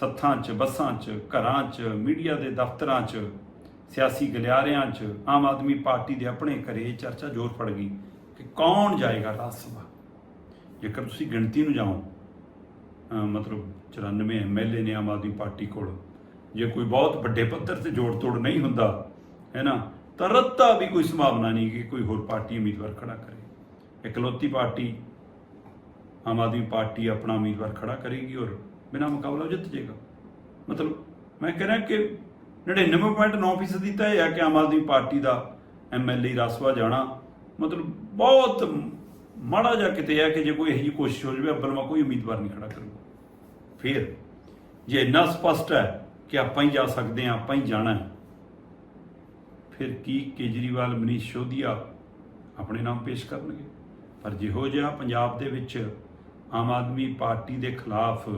ਸੱਥਾਂ 'ਚ, ਬੱਸਾਂ 'ਚ, ਘਰਾਂ 'ਚ, ਮੀਡੀਆ ਦੇ ਦਫ਼ਤਰਾਂ 'ਚ ਸਿਆਸੀ ਗਲਿਆਰਿਆਂ 'ਚ ਆਮ ਆਦਮੀ ਪਾਰਟੀ ਦੇ ਆਪਣੇ ਘਰੇ ਇਹ ਚਰਚਾ ਜ਼ੋਰ ਫੜ ਗਈ ਕਿ ਕੌਣ ਜਾਏਗਾ ਰਾਜ ਸਭਾ? ਜੇਕਰ ਤੁਸੀਂ ਗਿਣਤੀ ਨੂੰ ਜਾਓ, ਅਹ ਮਤਲਬ 94 ਐਮਐਲਏ ਨੇ ਆਮ ਆਦਮੀ ਪਾਰਟੀ ਕੋਲ, ਜੇ ਕੋਈ ਬਹੁਤ ਵੱਡੇ ਪੱਧਰ ਤੇ ਜੋੜ ਤੋੜ ਨਹੀਂ ਹੁੰਦਾ ਹੈ ਨਾ ਤਾਂ ਰੱਤਾ ਵੀ ਕੋਈ ਸੰਭਾਵਨਾ ਨਹੀਂ ਕਿ ਕੋਈ ਹੋਰ ਪਾਰਟੀ ਉਮੀਦਵਾਰ ਖੜਾ ਕਰੇ। ਇਕਲੌਤੀ ਪਾਰਟੀ, ਆਮ ਆਦਮੀ ਪਾਰਟੀ ਆਪਣਾ ਉਮੀਦਵਾਰ ਖੜਾ ਕਰੇਗੀ ਔਰ ਬਿਨਾਂ ਮੁਕਾਬਲਾ ਜਿੱਤ ਜਾਏਗਾ ਮਤਲਬ ਮੈਂ ਕਹਿ ਰਿਹਾ ਕਿ 99.9% ਦੀ ਤਾਂ ਇਹ ਹੈ ਕਿ ਆਮ ਆਦਮੀ ਪਾਰਟੀ ਦਾ ਐਮਐਲਏ ਰਸਵਾ ਜਾਣਾ, ਮਤਲਬ ਬਹੁਤ ਮਾੜਾ ਜਿਹਾ ਕਿਤੇ ਹੈ ਕਿ ਜੇ ਕੋਈ ਇਹੋ ਜਿਹੀ ਕੋਸ਼ਿਸ਼ ਹੋ ਜਾਵੇ, ਅੱਬਲ ਮੈਂ ਕੋਈ ਉਮੀਦਵਾਰ ਨਹੀਂ ਖੜਾ ਕਰੂਗਾ। ਫਿਰ ਜੇ ਇੰਨਾ ਸਪਸ਼ਟ ਹੈ ਕਿ ਆਪਾਂ ਹੀ ਜਾ ਸਕਦੇ ਹਾਂ, ਆਪਾਂ ਹੀ ਜਾਣਾ ਹੈ, ਫਿਰ ਕੀ ਕੇਜਰੀਵਾਲ, ਮਨੀਸ਼ ਸੋਧੀਆ ਆਪਣੇ ਨਾਮ ਪੇਸ਼ ਕਰਨਗੇ? ਪਰ ਜਿਹੋ ਜਿਹਾ ਪੰਜਾਬ ਦੇ ਵਿੱਚ ਆਮ ਆਦਮੀ ਪਾਰਟੀ ਦੇ ਖਿਲਾਫ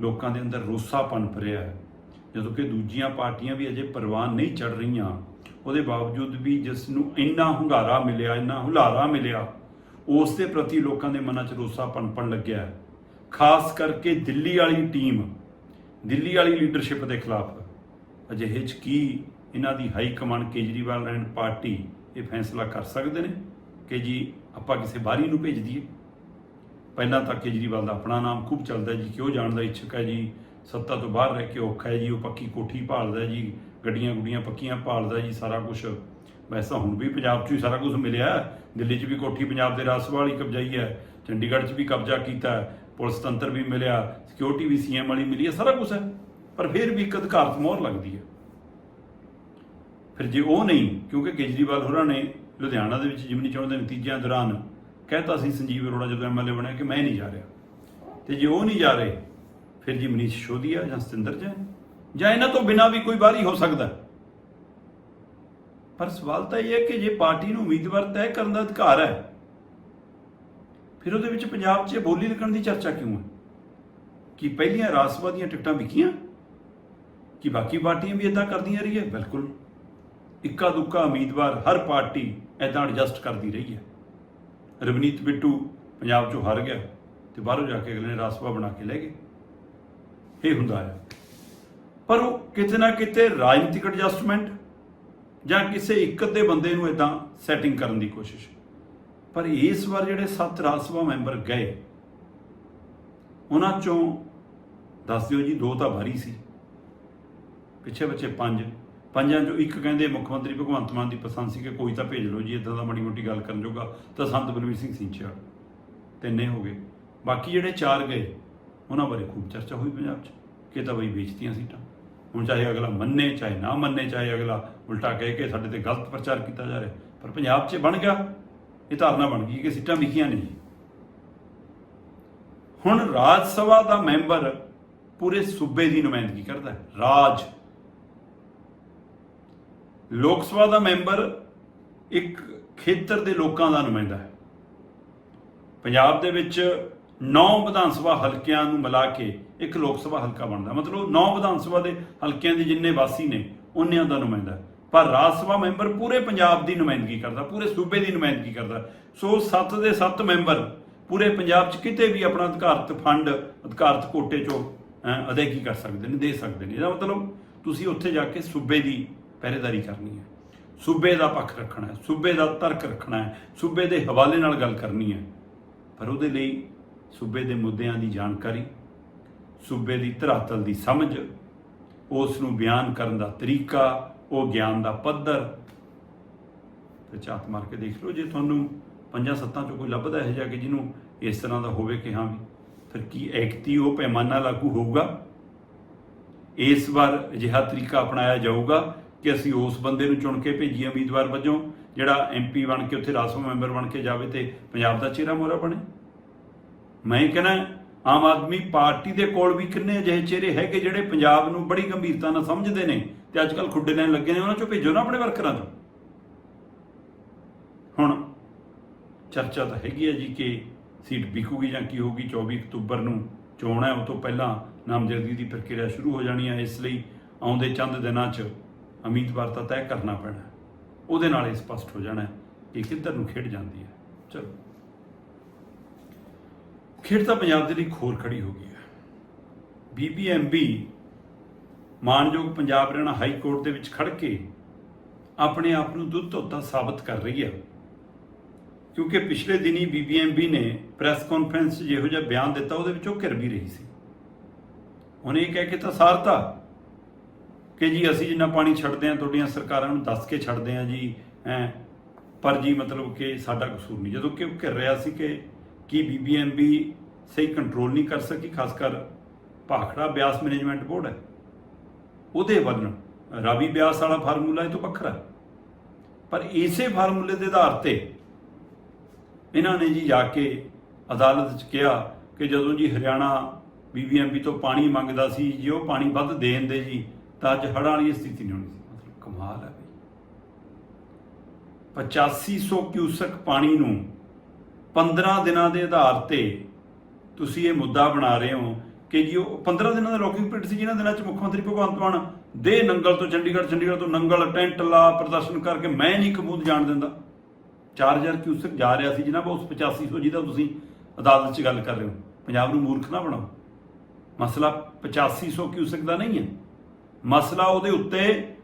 ਲੋਕਾਂ ਦੇ ਅੰਦਰ ਰੋਸਾ ਪਨਪ ਰਿਹਾ ਹੈ ਜਦੋਂ ਕਿ ਦੂਜੀਆਂ ਪਾਰਟੀਆਂ ਵੀ ਅਜੇ ਪ੍ਰਵਾਨ ਨਹੀਂ ਚੜ ਰਹੀਆਂ। ਉਹਦੇ ਬਾਵਜੂਦ ਵੀ ਜਿਸ ਨੂੰ ਇੰਨਾ ਹੁੰਗਾਰਾ ਮਿਲਿਆ, ਇੰਨਾ ਹੁਲਾਰਾ ਮਿਲਿਆ, ਉਸ ਦੇ ਪ੍ਰਤੀ ਲੋਕਾਂ ਦੇ ਮਨਾਂ 'ਚ ਰੋਸਾ ਪਨਪਣ ਲੱਗਿਆ। ਖਾਸ ਕਰਕੇ ਦਿੱਲੀ ਵਾਲੀ ਟੀਮ, ਦਿੱਲੀ ਵਾਲੀ ਲੀਡਰਸ਼ਿਪ ਦੇ ਖਿਲਾਫ। ਅਜਿਹੇ 'ਚ ਕੀ ਇਹਨਾਂ ਦੀ high command Kejriwal and party ਇਹ ਫੈਸਲਾ ਕਰ ਸਕਦੇ ਨੇ? ਕਿ ਜੀ ਆਪਾਂ ਕਿਸੇ ਬਾਹਰੀ ਨੂੰ ਭੇਜ ਦਈਏ? ਪਹਿਲਾਂ ਤਾਂ ਕੇਜਰੀਵਾਲ ਦਾ ਆਪਣਾ ਨਾਮ ਖੂਬ ਚੱਲਦਾ ਜੀ, ਕਿਉਂ ਉਹ ਜਾਣ ਦਾ ਇੱਛੁਕ ਹੈ ਜੀ? ਸੱਤਾ ਤੋਂ ਬਾਹਰ ਰਹਿ ਕੇ ਔਖਾ ਹੈ ਜੀ, ਉਹ ਪੱਕੀ ਕੋਠੀ ਭਾਲਦਾ ਜੀ, ਗੱਡੀਆਂ ਗੁੱਡੀਆਂ ਪੱਕੀਆਂ ਭਾਲਦਾ ਜੀ ਸਾਰਾ ਕੁਝ ਵੈਸਾ ਹੁਣ ਵੀ ਪੰਜਾਬ 'ਚ ਹੀ ਸਾਰਾ ਕੁਝ ਮਿਲਿਆ। ਦਿੱਲੀ 'ਚ ਵੀ ਕੋਠੀ ਪੰਜਾਬ ਦੇ ਰਾਜ ਸਭਾ ਵਾਲੀ ਕਬਜ਼ਾਈ ਹੈ। ਚੰਡੀਗੜ੍ਹ 'ਚ ਵੀ ਕਬਜ਼ਾ ਕੀਤਾ ਪੁਲਿਸ ਤੰਤਰ ਵੀ ਮਿਲਿਆ। ਸਿਕਿਉਰਿਟੀ ਵੀ ਸੀਐਮ ਵਾਲੀ ਮਿਲੀ ਹੈ, ਸਾਰਾ ਕੁਝ ਹੈ। ਪਰ ਫਿਰ ਵੀ ਇੱਕ ਅਧਿਕਾਰਤ ਮੋਹਰ ਲੱਗਦੀ ਹੈ। ਫਿਰ ਜੇ ਉਹ ਨਹੀਂ, ਕਿਉਂਕਿ ਕੇਜਰੀਵਾਲ ਹੋਰਾਂ ਨੇ ਲੁਧਿਆਣਾ ਦੇ ਵਿੱਚ ਜਿਮਨੀ ਚੋਣ ਦੇ ਨਤੀਜਿਆਂ ਦੌਰਾਨ ਕਹਿਤਾ ਸੀ, ਸੰਜੀਵ ਅਰੋੜਾ ਜਦੋਂ ਐਮਐਲਏ ਬਣਿਆ ਕਿ ਮੈਂ ਨਹੀਂ ਜਾ ਰਿਹਾ। ਤੇ ਜੇ ਉਹ ਨਹੀਂ ਜਾ ਰਹੇ ਫਿਰ ਜੀ ਮਨੀਸ਼ ਸਿਸੋਦੀਆ ਜਾਂ ਸਤਿੰਦਰ ਜੈਨ? ਜਾਂ ਇਹਨਾਂ ਤੋਂ ਬਿਨਾਂ ਵੀ ਕੋਈ ਬਾਹਰੀ ਹੋ ਸਕਦਾ? ਪਰ ਸਵਾਲ ਤਾਂ ਇਹ ਹੈ ਕਿ ਜੇ ਪਾਰਟੀ ਨੂੰ ਉਮੀਦਵਾਰ ਤੈਅ ਕਰਨ ਦਾ ਅਧਿਕਾਰ ਹੈ, ਫਿਰ ਉਹਦੇ ਵਿੱਚ ਪੰਜਾਬ 'ਚ ਬੋਲੀ ਲਿਖਣ ਦੀ ਚਰਚਾ ਕਿਉਂ ਹੈ? ਕਿ ਪਹਿਲੀਆਂ ਰਾਜ ਸਭਾ ਦੀਆਂ ਟਿਕਟਾਂ ਵਿਕੀਆਂ? ਕਿ ਬਾਕੀ ਪਾਰਟੀਆਂ ਵੀ ਇਦਾਂ ਕਰਦੀਆਂ ਰਹੀਆਂ? ਬਿਲਕੁਲ। ਇੱਕਾ ਦੁੱਕਾ ਉਮੀਦਵਾਰ ਹਰ ਪਾਰਟੀ ਇਦਾਂ ਐਡਜਸਟ ਕਰਦੀ ਰਹੀ ਹੈ। ਰਵਨੀਤ ਬਿੱਟੂ ਪੰਜਾਬ 'ਚੋਂ ਹਾਰ ਗਿਆ ਤੇ ਬਾਹਰੋਂ ਜਾ ਕੇ ਅਗਲੇ ਨੇ ਰਾਜ ਸਭਾ ਬਣਾ ਕੇ ਲੈ ਗਏ। ਇਹ ਹੁੰਦਾ ਹੈ। ਪਰ ਉਹ ਕਿਤੇ ਨਾ ਕਿਤੇ ਰਾਜਨੀਤਿਕ ਐਡਜਸਟਮੈਂਟ ਜਾਂ ਕਿਸੇ ਇੱਕ ਅੱਧੇ ਬੰਦੇ ਨੂੰ ਇਦਾਂ ਸੈਟਿੰਗ ਕਰਨ ਦੀ ਕੋਸ਼ਿਸ਼ ਪਰ ਇਸ ਵਾਰ ਜਿਹੜੇ ਸੱਤ ਰਾਜ ਸਭਾ ਮੈਂਬਰ ਗਏ, ਉਹਨਾਂ ਚੋਂ ਦੱਸ ਦਿਓ ਜੀ, ਦੋ ਤਾਂ ਬਾਹਰੀ ਸੀ। ਪਿੱਛੇ ਬੱਚੇ ਪੰਜ। ਪੰਜਾਂ ਚੋਂ ਇੱਕ ਕਹਿੰਦੇ ਮੁੱਖ ਮੰਤਰੀ ਭਗਵੰਤ ਮਾਨ ਦੀ ਪਸੰਦ ਸੀ ਕਿ ਕੋਈ ਤਾਂ ਭੇਜ ਲਓ ਜੀ ਇਦਾਂ ਦਾ ਮਾੜੀ ਮੋਟੀ ਗੱਲ ਕਰਨ ਜੋਗਾ ਤਾਂ ਸੰਤ ਬਲਵੀਰ ਸਿੰਘ ਸਿੰਚਿਆ। ਤਿੰਨੇ ਹੋ ਗਏ। ਬਾਕੀ ਜਿਹੜੇ ਚਾਰ ਗਏ ਉਹਨਾਂ ਬਾਰੇ ਖੂਬ ਚਰਚਾ ਹੋਈ ਪੰਜਾਬ 'ਚ, ਕਿ ਤਾਂ ਬਈ ਵੇਚਤੀਆਂ ਸੀਟਾਂ। ਹੁਣ ਚਾਹੇ ਅਗਲਾ ਮੰਨੇ, ਚਾਹੇ ਨਾ ਮੰਨੇ, ਚਾਹੇ ਅਗਲਾ ਉਲਟਾ ਕਹਿ ਕੇ ਸਾਡੇ ਤੇ ਗਲਤ ਪ੍ਰਚਾਰ ਕੀਤਾ ਜਾ ਰਿਹਾ। ਪਰ ਪੰਜਾਬ 'ਚ ਬਣ ਗਿਆ। ਇਹ ਧਾਰਨਾ ਬਣ ਗਈ ਕਿ ਸੀਟਾਂ ਵਿਕੀਆਂ ਨਹੀਂ। ਹੁਣ ਰਾਜ ਸਭਾ ਦਾ ਮੈਂਬਰ ਪੂਰੇ ਸੂਬੇ ਦੀ ਨੁਮਾਇੰਦਗੀ ਕਰਦਾ ਹੈ। ਰਾਜ। ਲੋਕ ਸਭਾ ਦਾ ਮੈਂਬਰ ਇੱਕ ਖੇਤਰ ਦੇ ਲੋਕਾਂ ਦਾ ਨੁਮਾਇੰਦਾ ਹੈ। ਪੰਜਾਬ ਦੇ ਵਿੱਚ 9 ਵਿਧਾਨ ਸਭਾ ਹਲਕਿਆਂ ਨੂੰ ਮਿਲਾ ਕੇ ਇੱਕ ਲੋਕ ਸਭਾ ਹਲਕਾ ਬਣਦਾ। ਮਤਲਬ 9 ਵਿਧਾਨ ਸਭਾ ਦੇ ਹਲਕਿਆਂ ਦੇ ਜਿੰਨੇ ਵਾਸੀ ਨੇ ਉਹਨਾਂ ਦਾ ਨੁਮਾਇੰਦਾ ਪਰ ਰਾਜ ਸਭਾ ਮੈਂਬਰ ਪੂਰੇ ਪੰਜਾਬ ਦੀ ਨੁਮਾਇੰਦਗੀ ਕਰਦਾ, ਪੂਰੇ ਸੂਬੇ ਦੀ ਨੁਮਾਇੰਦਗੀ ਕਰਦਾ। ਸੋ 7 ਦੇ 7 ਮੈਂਬਰ ਪੂਰੇ ਪੰਜਾਬ 'ਚ ਕਿਤੇ ਵੀ ਆਪਣਾ ਅਧਿਕਾਰਤ ਫੰਡ, ਅਧਿਕਾਰਤ ਕੋਟੇ 'ਚੋਂ ਅਦਾਇਗੀ ਕਰ ਸਕਦੇ ਨੇ, ਦੇ ਸਕਦੇ ਨੇ। ਇਹਦਾ ਮਤਲਬ ਤੁਸੀਂ ਉੱਥੇ ਜਾ ਕੇ ਸੂਬੇ ਦੀ ਪਹਿਰੇਦਾਰੀ ਕਰਨੀ ਹੈ। ਸੂਬੇ ਦਾ ਪੱਖ ਰੱਖਣਾ ਹੈ, ਸੂਬੇ ਦਾ ਤਰਕ ਰੱਖਣਾ ਹੈ, ਸੂਬੇ ਦੇ ਹਵਾਲੇ ਨਾਲ ਗੱਲ ਕਰਨੀ ਹੈ। ਪਰ ਉਹਦੇ ਲਈ ਸੂਬੇ ਦੇ ਮੁੱਦਿਆਂ ਦੀ ਜਾਣਕਾਰੀ, ਸੂਬੇ ਦੀ ਧਰਾਤਲ ਦੀ ਸਮਝ, ਉਸ ਨੂੰ ਬਿਆਨ ਕਰਨ ਦਾ ਤਰੀਕਾ, ਉਹ ਗਿਆਨ ਦਾ ਪੱਧਰ। ਤੇ ਝਾਤ ਮਾਰ ਕੇ ਦੇਖ ਲਓ, ਜੇ ਤੁਹਾਨੂੰ ਪੰਜਾਂ ਸੱਤਾਂ ਚੋਂ ਕੋਈ ਲੱਭਦਾ ਹੈ ਜਾਂ ਕਿ ਜਿਹਨੂੰ ਇਸ ਤਰ੍ਹਾਂ ਦਾ ਹੋਵੇ ਕਿ ਹਾਂ ਵੀ ਫਿਰ ਕੀ ਐਕਤੀ ਉਹ ਪੈਮਾਨਾ ਲਾਗੂ ਹੋਊਗਾ? ਇਸ ਵਾਰ ਅਜਿਹਾ ਤਰੀਕਾ ਅਪਣਾਇਆ ਜਾਊਗਾ ਕਿ ਅਸੀਂ ਉਸ ਬੰਦੇ ਨੂੰ ਚੁਣ ਕੇ ਭੇਜੀਏ ਉਮੀਦਵਾਰ ਵਜੋਂ, ਜਿਹੜਾ ਐਮਪੀ ਬਣ ਕੇ ਉੱਥੇ ਰਾਜ ਸਭਾ ਮੈਂਬਰ ਬਣ ਕੇ ਜਾਵੇ ਤੇ ਪੰਜਾਬ ਦਾ ਚਿਹਰਾ ਮੋਹਰਾ ਬਣੇ। ਮੈਂ ਕਹਿੰਦਾ, ਆਮ ਆਦਮੀ ਪਾਰਟੀ ਦੇ ਕੋਲ ਵੀ ਕਿੰਨੇ ਅਜਿਹੇ ਚਿਹਰੇ ਹੈਗੇ ਜਿਹੜੇ ਪੰਜਾਬ ਨੂੰ ਬੜੀ ਗੰਭੀਰਤਾ ਨਾਲ ਸਮਝਦੇ ਨੇ ਤੇ ਅੱਜ ਕੱਲ ਖੁੱਡੇ ਲੈਣ ਲੱਗੇ ਨੇ, ਉਹਨਾਂ ਚੋਂ ਭੇਜੋ ਨਾ ਆਪਣੇ ਵਰਕਰਾਂ ਚੋਂ ਹੁਣ ਚਰਚਾ ਤਾਂ ਹੈਗੀ ਹੈ ਜੀ ਕਿ ਸੀਟ ਵਿਕੂਗੀ ਜਾਂ ਕੀ ਹੋਊਗੀ 24 ਅਕਤੂਬਰ ਨੂੰ ਚੋਣ ਹੈ, ਉਹ ਤੋਂ ਪਹਿਲਾਂ ਨਾਮਜ਼ਦਗੀ ਦੀ ਪ੍ਰਕਿਰਿਆ ਸ਼ੁਰੂ ਹੋ ਜਾਣੀ ਹੈ, ਇਸ ਲਈ ਆਉਂਦੇ ਚੰਦ ਦਿਨਾਂ 'ਚ ਉਮੀਦਵਾਰ ਤਾਂ ਤੈਅ ਕਰਨਾ ਪੈਣਾ ਉਹਦੇ ਨਾਲ ਇਹ ਸਪਸ਼ਟ ਹੋ ਜਾਣਾ ਕਿ ਕਿੱਧਰ ਨੂੰ ਖੇਡ ਜਾਂਦੀ ਹੈ। ਚਲੋ। ਖੇਡ ਤਾਂ ਪੰਜਾਬ ਦੇ ਲਈ ਖੋਰ ਖੜੀ ਹੋ ਗਈ ਹੈ। ਬੀਬੀਐਮਬੀ ਮਾਨਯੋਗ ਪੰਜਾਬ ਹਰਿਆਣਾ ਹਾਈ ਕੋਰਟ ਦੇ ਵਿੱਚ ਖੜ ਕੇ ਆਪਣੇ ਆਪ ਨੂੰ ਦੁੱਧ ਧੋਤਾ ਸਾਬਤ ਕਰ ਰਹੀ ਹੈ। ਕਿਉਂਕਿ ਪਿਛਲੇ ਦਿਨੀ ਬੀਬੀਐਮਬੀ ਨੇ ਪ੍ਰੈਸ ਕਾਨਫਰੰਸ 'ਚ ਜਿਹੋ ਜਿਹਾ ਬਿਆਨ ਦਿੱਤਾ, ਉਹਦੇ ਵਿੱਚ ਉਹ ਘਿਰ ਵੀ ਰਹੀ ਸੀ। ਉਹਨੇ ਇਹ ਕਹਿ ਕੇ ਤਾਂ ਸਾਰਤਾ ਕਿ ਜੀ ਅਸੀਂ ਜਿੰਨਾ ਪਾਣੀ ਛੱਡਦੇ ਹਾਂ, ਤੁਹਾਡੀਆਂ ਸਰਕਾਰਾਂ ਨੂੰ ਦੱਸ ਕੇ ਛੱਡਦੇ ਹਾਂ ਜੀ ਐ ਪਰ ਜੀ ਮਤਲਬ ਕਿ ਸਾਡਾ ਕਸੂਰ ਨਹੀਂ। ਜਦੋਂ ਕਿ ਉਹ ਘਿਰ ਰਿਹਾ ਸੀ ਕਿ ਕੀ ਬੀਬੀਐਮਬੀ ਸਹੀ ਕੰਟਰੋਲ ਨਹੀਂ ਕਰ ਸਕੀ ਖਾਸ ਕਰ ਭਾਖੜਾ ਬਿਆਸ ਮੈਨੇਜਮੈਂਟ ਬੋਰਡ ਹੈ। ਉਹਦੇ ਵੱਲ ਰਾਵੀ ਬਿਆਸ ਵਾਲਾ ਫਾਰਮੂਲਾ ਇਹ ਤੋਂ ਵੱਖਰਾ। ਪਰ ਇਸੇ ਫਾਰਮੂਲੇ ਦੇ ਆਧਾਰ ਤੇ ਇਹਨਾਂ ਨੇ ਜੀ ਜਾ ਕੇ ਅਦਾਲਤ 'ਚ ਕਿਹਾ ਕਿ ਜਦੋਂ ਜੀ ਹਰਿਆਣਾ ਬੀਬੀਐਮਬੀ ਤੋਂ ਪਾਣੀ ਮੰਗਦਾ ਸੀ ਜੇ ਉਹ ਪਾਣੀ ਵੱਧ ਦੇ ਦਿੰਦੇ ਜੀ ਤਾਂ ਅੱਜ ਹੜ੍ਹਾਂ ਵਾਲੀ ਸਥਿਤੀ ਨਹੀਂ ਹੋਣੀ ਸੀ। ਮਤਲਬ ਕਮਾਲ ਹੈ ਬਈ। 8500 ਕਿਊਸਕ ਪਾਣੀ ਨੂੰ 15 ਦਿਨਾਂ ਦੇ ਆਧਾਰ ਤੇ ਤੁਸੀਂ ਇਹ ਮੁੱਦਾ ਬਣਾ ਰਹੇ ਹੋ ਕਿ ਜੀ ਉਹ 15 ਦਿਨਾਂ ਦਾ ਲੋਕਿੰਗ ਪਿੰਡ ਸੀ ਜਿਨ੍ਹਾਂ ਦਿਨਾਂ 'ਚ ਮੁੱਖ ਮੰਤਰੀ ਭਗਵੰਤ ਮਾਨ ਦੇ ਨੰਗਲ ਤੋਂ ਚੰਡੀਗੜ੍ਹ ਚੰਡੀਗੜ੍ਹ ਤੋਂ ਨੰਗਲ ਟੈਂਟ ਲਾ ਪ੍ਰਦਰਸ਼ਨ ਕਰਕੇ ਮੈਂ ਨਹੀਂ ਕਬੂਤ ਜਾਣ ਦਿੰਦਾ। 4000 ਕਿਊਸਕ ਜਾ ਰਿਹਾ ਸੀ ਜਨਾਬ ਉਸ 8500 ਜਿਹਦਾ ਤੁਸੀਂ ਅਦਾਲਤ 'ਚ ਗੱਲ ਕਰ ਰਹੇ ਹੋ। ਪੰਜਾਬ ਨੂੰ ਮੂਰਖ ਨਾ ਬਣਾਓ। ਮਸਲਾ 8500 ਕਿਊਸਕ ਦਾ ਨਹੀਂ ਹੈ। ਮਸਲਾ ਉਹਦੇ ਉੱਤੇ,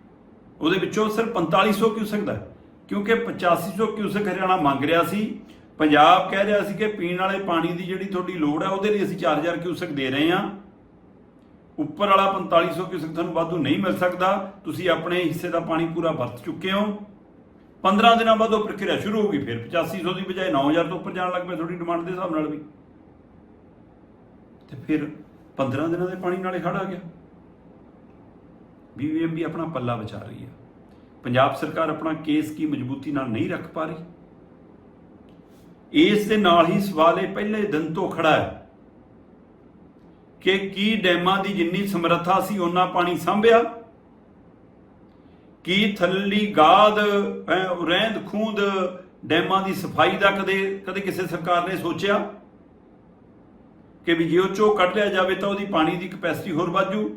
ਉਹਦੇ ਵਿੱਚੋਂ ਸਿਰਫ 4500 ਕਿਊਸਕ ਦਾ ਹੈ। ਕਿਉਂਕਿ 8500 ਕਿਊਸਕ ਹਰਿਆਣਾ ਮੰਗ ਰਿਹਾ ਸੀ ਪੰਜਾਬ ਕਹਿ ਰਿਹਾ ਸੀ ਕਿ ਪੀਣ ਵਾਲੇ ਪਾਣੀ ਦੀ ਜਿਹੜੀ ਤੁਹਾਡੀ ਲੋੜ ਹੈ, ਉਹਦੇ ਲਈ ਅਸੀਂ 4000 ਕਿਊਸਕ ਦੇ ਰਹੇ ਹਾਂ। ਉੱਪਰ ਵਾਲਾ 4500 ਕਿਊਸਕ ਤੁਹਾਨੂੰ ਵਾਧੂ ਨਹੀਂ ਮਿਲ ਸਕਦਾ। ਤੁਸੀਂ ਆਪਣੇ ਹਿੱਸੇ ਦਾ ਪਾਣੀ ਪੂਰਾ ਵਰਤ ਚੁੱਕੇ ਹੋ। 15 ਦਿਨਾਂ ਬਾਅਦ ਉਹ ਪ੍ਰਕਿਰਿਆ ਸ਼ੁਰੂ ਹੋ ਗਈ, ਫਿਰ 8500 ਦੀ ਬਜਾਏ 9000 ਤੋਂ ਉੱਪਰ ਜਾਣ ਲੱਗ ਪਿਆ ਤੁਹਾਡੀ ਡਿਮਾਂਡ ਦੇ ਹਿਸਾਬ ਨਾਲ ਵੀ। ਤੇ ਫਿਰ 15 ਦਿਨਾਂ ਦੇ ਪਾਣੀ ਨਾਲੇ ਖੜਾ ਗਿਆ। ਬੀਬੀਐਮਬੀ ਆਪਣਾ ਪੱਲਾ ਬਚਾ ਰਹੀ ਹੈ। ਪੰਜਾਬ ਸਰਕਾਰ ਆਪਣਾ ਕੇਸ ਕੀ ਮਜ਼ਬੂਤੀ ਨਾਲ ਨਹੀਂ ਰੱਖ ਪਾ ਰਹੀ? ਇਸ ਦੇ ਨਾਲ ਹੀ ਸਵਾਲ ਇਹ ਪਹਿਲੇ ਦਿਨ ਤੋਂ ਖੜਾ ਹੈ ਕਿ ਕੀ ਡੈਮਾਂ ਦੀ ਜਿੰਨੀ ਸਮਰੱਥਾ ਸੀ ਉਹਨਾਂ ਪਾਣੀ ਸੰਭਿਆ? ਕੀ ਥੱਲੀ ਗਾਦ ਰਹਿੰਦ ਖੂੰਦ ਡੈਮਾਂ ਦੀ ਸਫ਼ਾਈ ਦਾ ਕਦੇ ਕਦੇ ਕਿਸੇ ਸਰਕਾਰ ਨੇ ਸੋਚਿਆ? ਕਿ ਵੀ ਜੇ ਉਹ ਚੋ ਕੱਢ ਲਿਆ ਜਾਵੇ ਤਾਂ ਉਹਦੀ ਪਾਣੀ ਦੀ ਕਪੈਸਿਟੀ ਹੋਰ ਵੱਧ ਜੂ?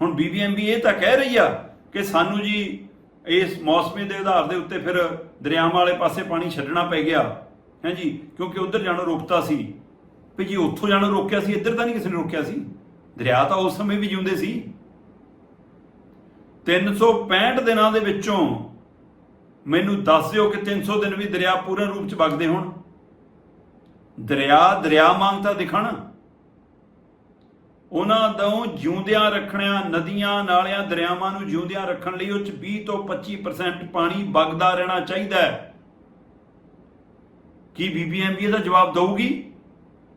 ਹੁਣ ਬੀਬੀਐਮਬੀ ਇਹ ਤਾਂ ਕਹਿ ਰਹੀ ਆ ਕਿ ਸਾਨੂੰ ਜੀ ਇਸ ਮੌਸਮੀ ਦੇ ਆਧਾਰ ਦੇ ਉੱਤੇ ਫਿਰ ਦਰਿਆਵਾਂ ਵਾਲੇ ਪਾਸੇ ਪਾਣੀ ਛੱਡਣਾ ਪੈ ਗਿਆ। ਹੈ ਜੀ? ਕਿਉਂਕਿ ਉਧਰ ਜਾਣੋਂ ਰੋਕਤਾ ਸੀ। ਵੀ ਜੀ ਉੱਥੋਂ ਜਾਣੋਂ ਰੋਕਿਆ ਸੀ, ਇੱਧਰ ਤਾਂ ਨਹੀਂ ਕਿਸੇ ਨੇ ਰੋਕਿਆ ਸੀ। ਦਰਿਆ ਤਾਂ ਉਸ ਸਮੇਂ ਵੀ ਜਿਉਂਦੇ ਸੀ। 365 ਦਿਨਾਂ ਦੇ ਵਿੱਚੋਂ ਮੈਨੂੰ ਦੱਸ ਦਿਓ ਕਿ 300 ਦਿਨ ਵੀ ਦਰਿਆ ਪੂਰਨ ਰੂਪ ਚ ਵਗਦੇ ਹੋਣ। ਦਰਿਆ ਦਰਿਆ ਮੰਗਤਾ ਦਿਖਣ। ਉਹਨਾਂ ਤੋਂ ਜਿਉਂਦਿਆਂ ਰੱਖਣਿਆਂ, ਨਦੀਆਂ, ਨਾਲਿਆਂ, ਦਰਿਆਵਾਂ ਨੂੰ ਜਿਉਂਦਿਆਂ ਰੱਖਣ ਲਈ ਉਹ ਚ 20 ਤੋਂ 25% ਪਾਣੀ ਵਗਦਾ ਰਹਿਣਾ ਚਾਹੀਦਾ ਹੈ। ਕੀ ਬੀਬੀਐਮਬੀ ਇਹਦਾ ਜਵਾਬ ਦਊਗੀ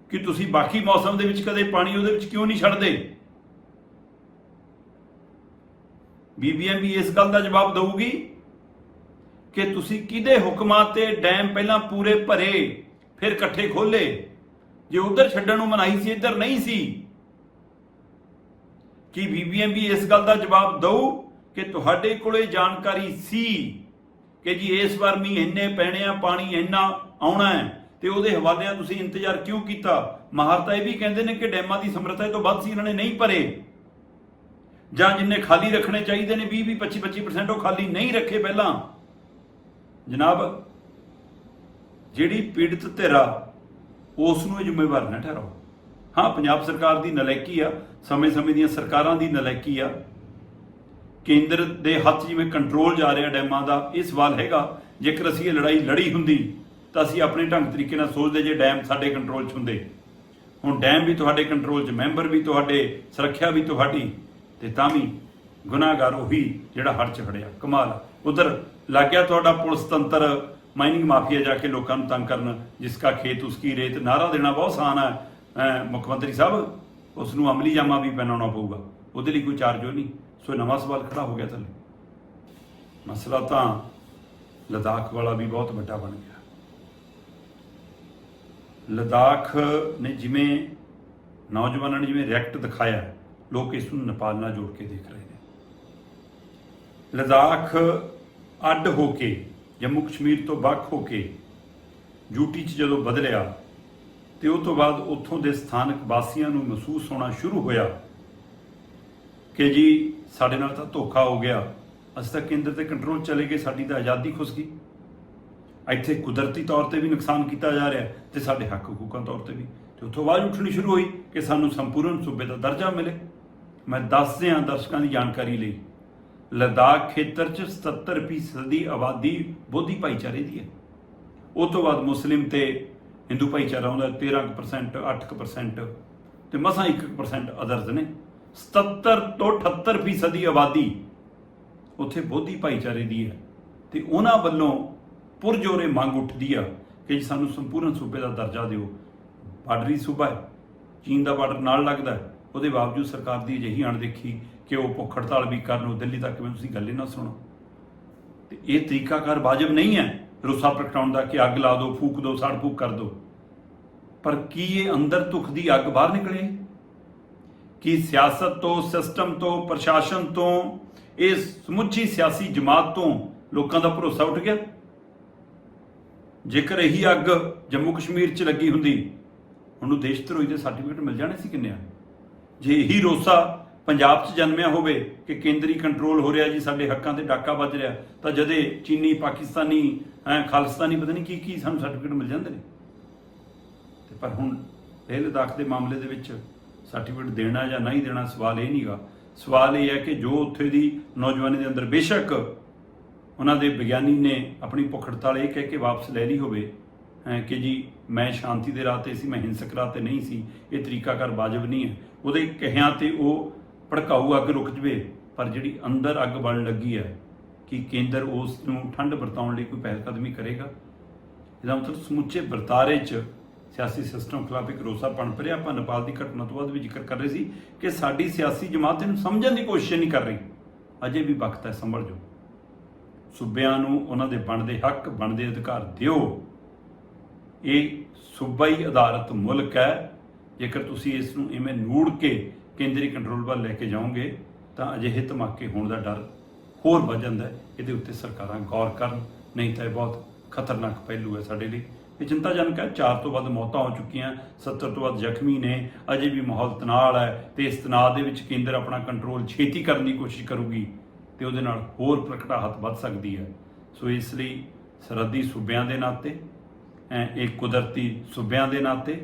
ਕਿ ਤੁਸੀਂ ਬਾਕੀ ਮੌਸਮ ਦੇ ਵਿੱਚ ਕਦੇ ਪਾਣੀ ਉਹਦੇ ਵਿੱਚ ਕਿਉਂ ਨਹੀਂ ਛੱਡਦੇ? ਬੀਬੀਐਮਬੀ ਇਸ ਗੱਲ ਦਾ ਜਵਾਬ ਦਊਗੀ ਕਿ ਤੁਸੀਂ ਕਿਹਦੇ ਹੁਕਮਾਂ ਤੇ ਡੈਮ ਪਹਿਲਾਂ ਪੂਰੇ ਭਰੇ, ਫਿਰ ਇਕੱਠੇ ਖੋਲੇ ਜੇ ਉਧਰ ਛੱਡਣ ਨੂੰ ਮਨਾਹੀ ਸੀ, ਇੱਧਰ ਨਹੀਂ ਸੀ ਕੀ ਬੀਬੀਐਮਬੀ ਇਸ ਗੱਲ ਦਾ ਜਵਾਬ ਦਊ ਕਿ ਤੁਹਾਡੇ ਕੋਲੇ ਜਾਣਕਾਰੀ ਸੀ ਕਿ ਜੀ ਇਸ ਵਾਰ ਮੀਂਹ ਇੰਨੇ ਪੈਣੇ ਆ, ਪਾਣੀ ਇੰਨਾ ਆਉਣਾ ਹੈ ਤੇ ਉਹਦੇ ਹਵਾਲਿਆਂ ਤੁਸੀਂ ਇੰਤਜ਼ਾਰ ਕਿਉਂ ਕੀਤਾ? ਮਹਾਰਤਾ ਇਹ ਵੀ ਕਹਿੰਦੇ ਨੇ ਕਿ ਡੈਮਾਂ ਦੀ ਸਮਰੱਥਾ ਇਹ ਤੋਂ ਵੱਧ ਸੀ, ਇਹਨਾਂ ਨੇ ਨਹੀਂ ਭਰੇ। ਜਾਂ ਜਿੰਨੇ ਖਾਲੀ ਰੱਖਣੇ ਚਾਹੀਦੇ ਨੇ 20 20 25 25% ਉਹ ਖਾਲੀ ਨਹੀਂ ਰੱਖੇ ਪਹਿਲਾਂ। ਜਨਾਬ, ਜਿਹੜੀ ਪੀੜਤ ਧਿਰਾ ਉਸ ਨੂੰ ਇਹ ਜ਼ਿੰਮੇਵਾਰ ਨਾ ਠਹਿਰਾਓ। ਹਾਂ, ਪੰਜਾਬ ਸਰਕਾਰ ਦੀ ਨਲੈਕੀ ਆ, ਸਮੇਂ-ਸਮੇਂ ਦੀਆਂ ਸਰਕਾਰਾਂ ਦੀ ਨਲੈਕੀ ਆ। ਕੇਂਦਰ ਦੇ ਹੱਥ ਜਿਵੇਂ ਕੰਟਰੋਲ ਜਾ ਰਿਹਾ ਡੈਮਾਂ ਦਾ, ਇਹ ਸਵਾਲ ਹੈਗਾ, ਜੇਕਰ ਅਸੀਂ ਇਹ ਲੜਾਈ ਲੜੀ ਹੁੰਦੀ, ਤਾਂ ਅਸੀਂ ਆਪਣੇ ਢੰਗ ਤਰੀਕੇ ਨਾਲ ਸੋਚਦੇ ਜੇ ਡੈਮ ਸਾਡੇ ਕੰਟਰੋਲ 'ਚ ਹੁੰਦੇ। ਹੁਣ ਡੈਮ ਵੀ ਤੁਹਾਡੇ ਕੰਟਰੋਲ 'ਚ, ਮੈਂਬਰ ਵੀ ਤੁਹਾਡੇ, ਸੁਰੱਖਿਆ ਵੀ ਤੁਹਾਡੀ, ਤੇ ਤਾਂ ਵੀ ਗੁਨਾਹਗਾਰ ਉਹੀ ਜਿਹੜਾ ਹੜ 'ਚ ਖੜਿਆ ਕਮਾਲ ਉਧਰ ਲੱਗਿਆ ਤੁਹਾਡਾ ਪੁਲਿਸ ਤੰਤਰ ਮਾਈਨਿੰਗ ਮਾਫੀਆ ਜਾ ਕੇ ਲੋਕਾਂ ਨੂੰ ਤੰਗ ਕਰਨ, ਜਿਸ ਕਾ ਖੇਤ, ਉਸਕੀ ਰੇਤ ਨਾਰਾ ਦੇਣਾ ਬਹੁਤ ਆਸਾਨ ਹੈ ਮੁੱਖ ਮੰਤਰੀ ਸਾਹਿਬ ਉਸ ਨੂੰ ਅਮਲੀ ਜਾਮਾ ਵੀ ਪਹਿਨਾਉਣਾ ਪਊਗਾ। ਉਹਦੇ ਲਈ ਕੋਈ ਚਾਰਜ ਨਹੀਂ। ਸੋ ਨਵਾਂ ਸਵਾਲ ਖੜਾ ਹੋ ਗਿਆ ਥੱਲੇ। ਮਸਲਾ ਤਾਂ ਲਦਾਖ ਵਾਲਾ ਵੀ ਬਹੁਤ ਵੱਡਾ ਬਣ ਗਿਆ। ਲਦਾਖ ਨੇ ਜਿਵੇਂ ਨੌਜਵਾਨਾਂ ਨੇ ਜਿਵੇਂ ਰਿਐਕਟ ਦਿਖਾਇਆ, ਲੋਕ ਇਸ ਨੂੰ ਨੇਪਾਲ ਨਾਲ ਜੋੜ ਕੇ ਦੇਖ ਰਹੇ ਨੇ। ਲਦਾਖ ਅੱਡ ਹੋ ਕੇ ਜੰਮੂ ਕਸ਼ਮੀਰ ਤੋਂ ਵੱਖ ਹੋ ਕੇ ਯੂਟੀ 'ਚ ਜਦੋਂ ਬਦਲਿਆ ਤੇ ਉਹ ਤੋਂ ਬਾਅਦ ਉੱਥੋਂ ਦੇ ਸਥਾਨਕ ਵਾਸੀਆਂ ਨੂੰ ਮਹਿਸੂਸ ਹੋਣਾ ਸ਼ੁਰੂ ਹੋਇਆ ਕਿ ਜੀ ਸਾਡੇ ਨਾਲ ਤਾਂ ਧੋਖਾ ਹੋ ਗਿਆ। ਅਸੀਂ ਤਾਂ ਕੇਂਦਰ ਤੇ ਕੰਟਰੋਲ ਚਲੇ ਗਏ, ਸਾਡੀ ਤਾਂ ਆਜ਼ਾਦੀ ਖੁੱਸ ਗਈ। ਇੱਥੇ ਕੁਦਰਤੀ ਤੌਰ ਤੇ ਵੀ ਨੁਕਸਾਨ ਕੀਤਾ ਜਾ ਰਿਹਾ ਤੇ ਸਾਡੇ ਹੱਕ ਹਕੂਕਾਂ ਤੌਰ ਤੇ ਵੀ। ਤੇ ਉੱਥੋਂ ਆਵਾਜ਼ ਉੱਠਣੀ ਸ਼ੁਰੂ ਹੋਈ ਕਿ ਸਾਨੂੰ ਸੰਪੂਰਨ ਸੂਬੇ ਦਾ ਦਰਜਾ ਮਿਲੇ। ਮੈਂ ਦੱਸ ਦਿਆਂ ਦਰਸ਼ਕਾਂ ਦੀ ਜਾਣਕਾਰੀ ਲਈ। ਲਦਾਖ ਖੇਤਰ 'ਚ 77% ਦੀ ਆਬਾਦੀ ਬੋਧੀ ਭਾਈਚਾਰੇ ਦੀ ਹੈ। ਉਹ ਤੋਂ ਬਾਅਦ ਮੁਸਲਿਮ ਤੇ ਹਿੰਦੂ ਭਾਈਚਾਰਾ ਹੁੰਦਾ 13% 8% ਤੇ ਮਸਾਂ 1% ਅਦਰਜ਼ ਨੇ। 77 ਤੋਂ 78% ਦੀ ਆਬਾਦੀ ਉੱਥੇ ਬੋਧੀ ਭਾਈਚਾਰੇ ਦੀ ਹੈ ਤੇ ਉਹਨਾਂ ਵੱਲੋਂ ਪੁਰਜੋਰੇ ਮੰਗ ਉੱਠਦੀ ਆ ਕਿ ਜੀ ਸਾਨੂੰ ਸੰਪੂਰਨ ਸੂਬੇ ਦਾ ਦਰਜਾ ਦਿਓ। ਬਾਰਡਰੀ ਸੂਬਾ ਹੈ, ਚੀਨ ਦਾ ਬਾਰਡਰ ਨਾਲ ਲੱਗਦਾ ਹੈ, ਉਹਦੇ ਬਾਵਜੂਦ ਸਰਕਾਰ ਦੀ ਅਜਿਹੀ ਅਣਦੇਖੀ ਕਿ ਉਹ ਭੁੱਖ ਹੜਤਾਲ ਵੀ ਕਰਨ ਉਹ ਦਿੱਲੀ ਤੱਕ ਮੈਂ ਤੁਸੀਂ ਗੱਲ ਹੀ ਨਾ ਸੁਣੋ। ਤੇ ਇਹ ਤਰੀਕਾਕਾਰ ਵਾਜਬ ਨਹੀਂ ਹੈ ਰੋਸਾ ਪ੍ਰਗਟਾਉਣ ਦਾ ਕਿ ਅੱਗ ਲਾ ਦਿਓ ਫੂਕ ਦਿਓ ਸੜ ਫੂਕ ਕਰ ਦਿਓ ਪਰ ਕੀ ਇਹ ਅੰਦਰ ਧੁਖ ਦੀ ਅੱਗ ਬਾਹਰ ਨਿਕਲੇ? ਕਿ ਸਿਆਸਤ ਤੋਂ, ਸਿਸਟਮ ਤੋਂ, ਪ੍ਰਸ਼ਾਸਨ ਤੋਂ ਇਸ ਸਮੁੱਚੀ ਸਿਆਸੀ ਜਮਾਤ ਤੋਂ ਲੋਕਾਂ ਦਾ ਭਰੋਸਾ ਉੱਠ ਗਿਆ? ਜੇਕਰ ਇਹੀ ਅੱਗ ਜੰਮੂ ਕਸ਼ਮੀਰ 'ਚ ਲੱਗੀ ਹੁੰਦੀ, ਉਹਨੂੰ ਦੇਸ਼ ਧਰੋਹੀ ਦੇ ਸਰਟੀਫਿਕੇਟ ਮਿਲ ਜਾਣੇ ਸੀ ਕਿੰਨੇ ਆ ਜੇ ਇਹੀ ਰੋਸਾ ਪੰਜਾਬ 'ਚ ਜਨਮਿਆ ਹੋਵੇ ਕਿ ਕੇਂਦਰੀ ਕੰਟਰੋਲ ਹੋ ਰਿਹਾ ਜੀ, ਸਾਡੇ ਹੱਕਾਂ ਤੇ ਡਾਕਾ ਵੱਜ ਰਿਹਾ, ਤਾਂ ਜਦੇ ਚੀਨੀ, ਪਾਕਿਸਤਾਨੀ ਐ ਖਾਲਿਸਤਾਨੀ, ਪਤਾ ਨਹੀਂ ਕੀ ਕੀ ਸਾਨੂੰ ਸਰਟੀਫਿਕੇਟ ਮਿਲ ਜਾਂਦੇ ਨੇ? ਤੇ ਪਰ ਹੁਣ ਲੇਹ ਲਦਾਖ ਦੇ ਮਾਮਲੇ ਦੇ ਵਿੱਚ ਸਰਟੀਫਿਕੇਟ ਦੇਣਾ ਜਾਂ ਨਹੀਂ ਦੇਣਾ ਸਵਾਲ ਇਹ ਨਹੀਂਗਾ। ਸਵਾਲ ਇਹ ਹੈ ਕਿ ਜੋ ਉੱਥੇ ਦੀ ਨੌਜਵਾਨੀ ਦੇ ਅੰਦਰ ਬੇਸ਼ੱਕ ਉਹਨਾਂ ਦੇ ਵਿਗਿਆਨੀ ਨੇ ਆਪਣੀ ਭੁੱਖ ਹੜਤਾਲ ਇਹ ਕਹਿ ਕੇ ਵਾਪਸ ਲੈ ਲਈ ਹੋਵੇ ਅਹ ਕਿ ਜੀ, ਮੈਂ ਸ਼ਾਂਤੀ ਦੇ ਰਾਹ ਤੇ ਸੀ, ਮੈਂ ਹਿੰਸਕ ਰਾਹ ਤੇ ਨਹੀਂ ਸੀ, ਇਹ ਤਰੀਕਾਕਾਰ ਵਾਜਬ ਨਹੀਂ ਹੈ। ਉਹਦੇ ਕਹਿਆਂ ਤੇ ਉਹ ਭੜਕਾਊ ਅੱਗ ਰੁਕ ਜਵੇ, ਪਰ ਜਿਹੜੀ ਅੰਦਰ ਅੱਗ ਬਲਣ ਲੱਗੀ ਹੈ, ਕਿ ਕੇਂਦਰ ਉਸ ਨੂੰ ਠੰਡ ਵਰਤਾਉਣ ਲਈ ਕੋਈ ਪਹਿਲਕਦਮੀ ਕਰੇਗਾ? ਇਹਦਾ ਮਤਲਬ ਸਮੁੱਚੇ ਵਰਤਾਰੇ 'ਚ ਸਿਆਸੀ ਸਿਸਟਮ ਖਿਲਾਫ ਇੱਕ ਰੋਸਾ ਪਣ ਪਿਆ ਆਪਾਂ ਨੇਪਾਲ ਦੀ ਘਟਨਾ ਤੋਂ ਬਾਅਦ ਵੀ ਜ਼ਿਕਰ ਕਰ ਰਹੇ ਸੀ ਕਿ ਸਾਡੀ ਸਿਆਸੀ ਜਮਾਤ ਇਹਨੂੰ ਸਮਝਣ ਦੀ ਕੋਸ਼ਿਸ਼ ਨਹੀਂ ਕਰ ਰਹੀ। ਅਜੇ ਵੀ ਵਕਤ ਹੈ, ਸੰਭਲ ਜਾਓ। ਸੂਬਿਆਂ ਨੂੰ ਉਹਨਾਂ ਦੇ ਬਣਦੇ ਹੱਕ, ਬਣਦੇ ਅਧਿਕਾਰ ਦਿਓ। ਇਹ ਸੂਬਾਈ ਆਧਾਰਿਤ ਮੁਲਕ ਹੈ। ਜੇਕਰ ਤੁਸੀਂ ਇਸ ਨੂੰ ਇਵੇਂ ਨੂੜ ਕੇ ਕੇਂਦਰੀ ਕੰਟਰੋਲ ਵੱਲ ਲੈ ਕੇ ਜਾਓਗੇ, ਤਾਂ ਅਜਿਹੇ ਧਮਾਕੇ ਹੋਣ ਦਾ ਡਰ ਹੋਰ ਵੱਧ ਜਾਂਦਾ ਹੈ। ਇਹਦੇ ਉੱਤੇ ਸਰਕਾਰਾਂ ਗੌਰ ਕਰਨ, ਨਹੀਂ ਤਾਂ ਇਹ ਬਹੁਤ ਖਤਰਨਾਕ ਪਹਿਲੂ ਹੈ ਸਾਡੇ ਲਈ। ਇਹ ਚਿੰਤਾਜਨਕ ਹੈ, ਚਾਰ ਤੋਂ ਵੱਧ ਮੌਤਾਂ ਹੋ ਚੁੱਕੀਆਂ 70 ਤੋਂ ਵੱਧ ਜ਼ਖਮੀ ਨੇ, ਅਜੇ ਵੀ ਮਾਹੌਲ ਤਣਾਅ ਹੈ ਤੇ ਇਸ ਤਣਾਅ ਦੇ ਵਿੱਚ ਕੇਂਦਰ ਆਪਣਾ ਕੰਟਰੋਲ ਛੇਤੀ ਕਰਨ ਦੀ ਕੋਸ਼ਿਸ਼ ਕਰੂਗੀ ਤੇ ਉਹਦੇ ਨਾਲ ਹੋਰ ਪ੍ਰਗਟਾਹਤ ਵੱਧ ਸਕਦੀ ਹੈ। ਸੋ ਇਸ ਲਈ ਸਰਹੱਦੀ ਸੂਬਿਆਂ ਦੇ ਨਾਤੇ ਇਹ ਕੁਦਰਤੀ ਸੂਬਿਆਂ ਦੇ ਨਾਤੇ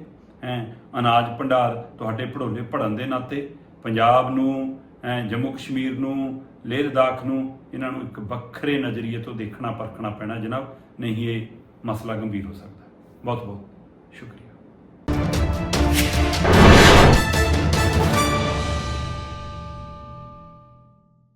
ਐ ਅਨਾਜ ਭੰਡਾਰ ਤੁਹਾਡੇ ਭੜੋਲੇ ਭੜਨ ਦੇ ਨਾਤੇ, ਪੰਜਾਬ ਨੂੰ ਐ ਜੰਮੂ ਕਸ਼ਮੀਰ ਨੂੰ, ਲੇਹ ਲਦਾਖ ਨੂੰ, ਇਹਨਾਂ ਨੂੰ ਇੱਕ ਵੱਖਰੇ ਨਜ਼ਰੀਏ ਤੋਂ ਦੇਖਣਾ, ਪਰਖਣਾ ਪੈਣਾ ਜਨਾਬ, ਨਹੀਂ ਇਹ ਮਸਲਾ ਗੰਭੀਰ ਹੋ ਸਕਦਾ। ਬਹੁਤ ਬਹੁਤ ਸ਼ੁਕਰੀਆ।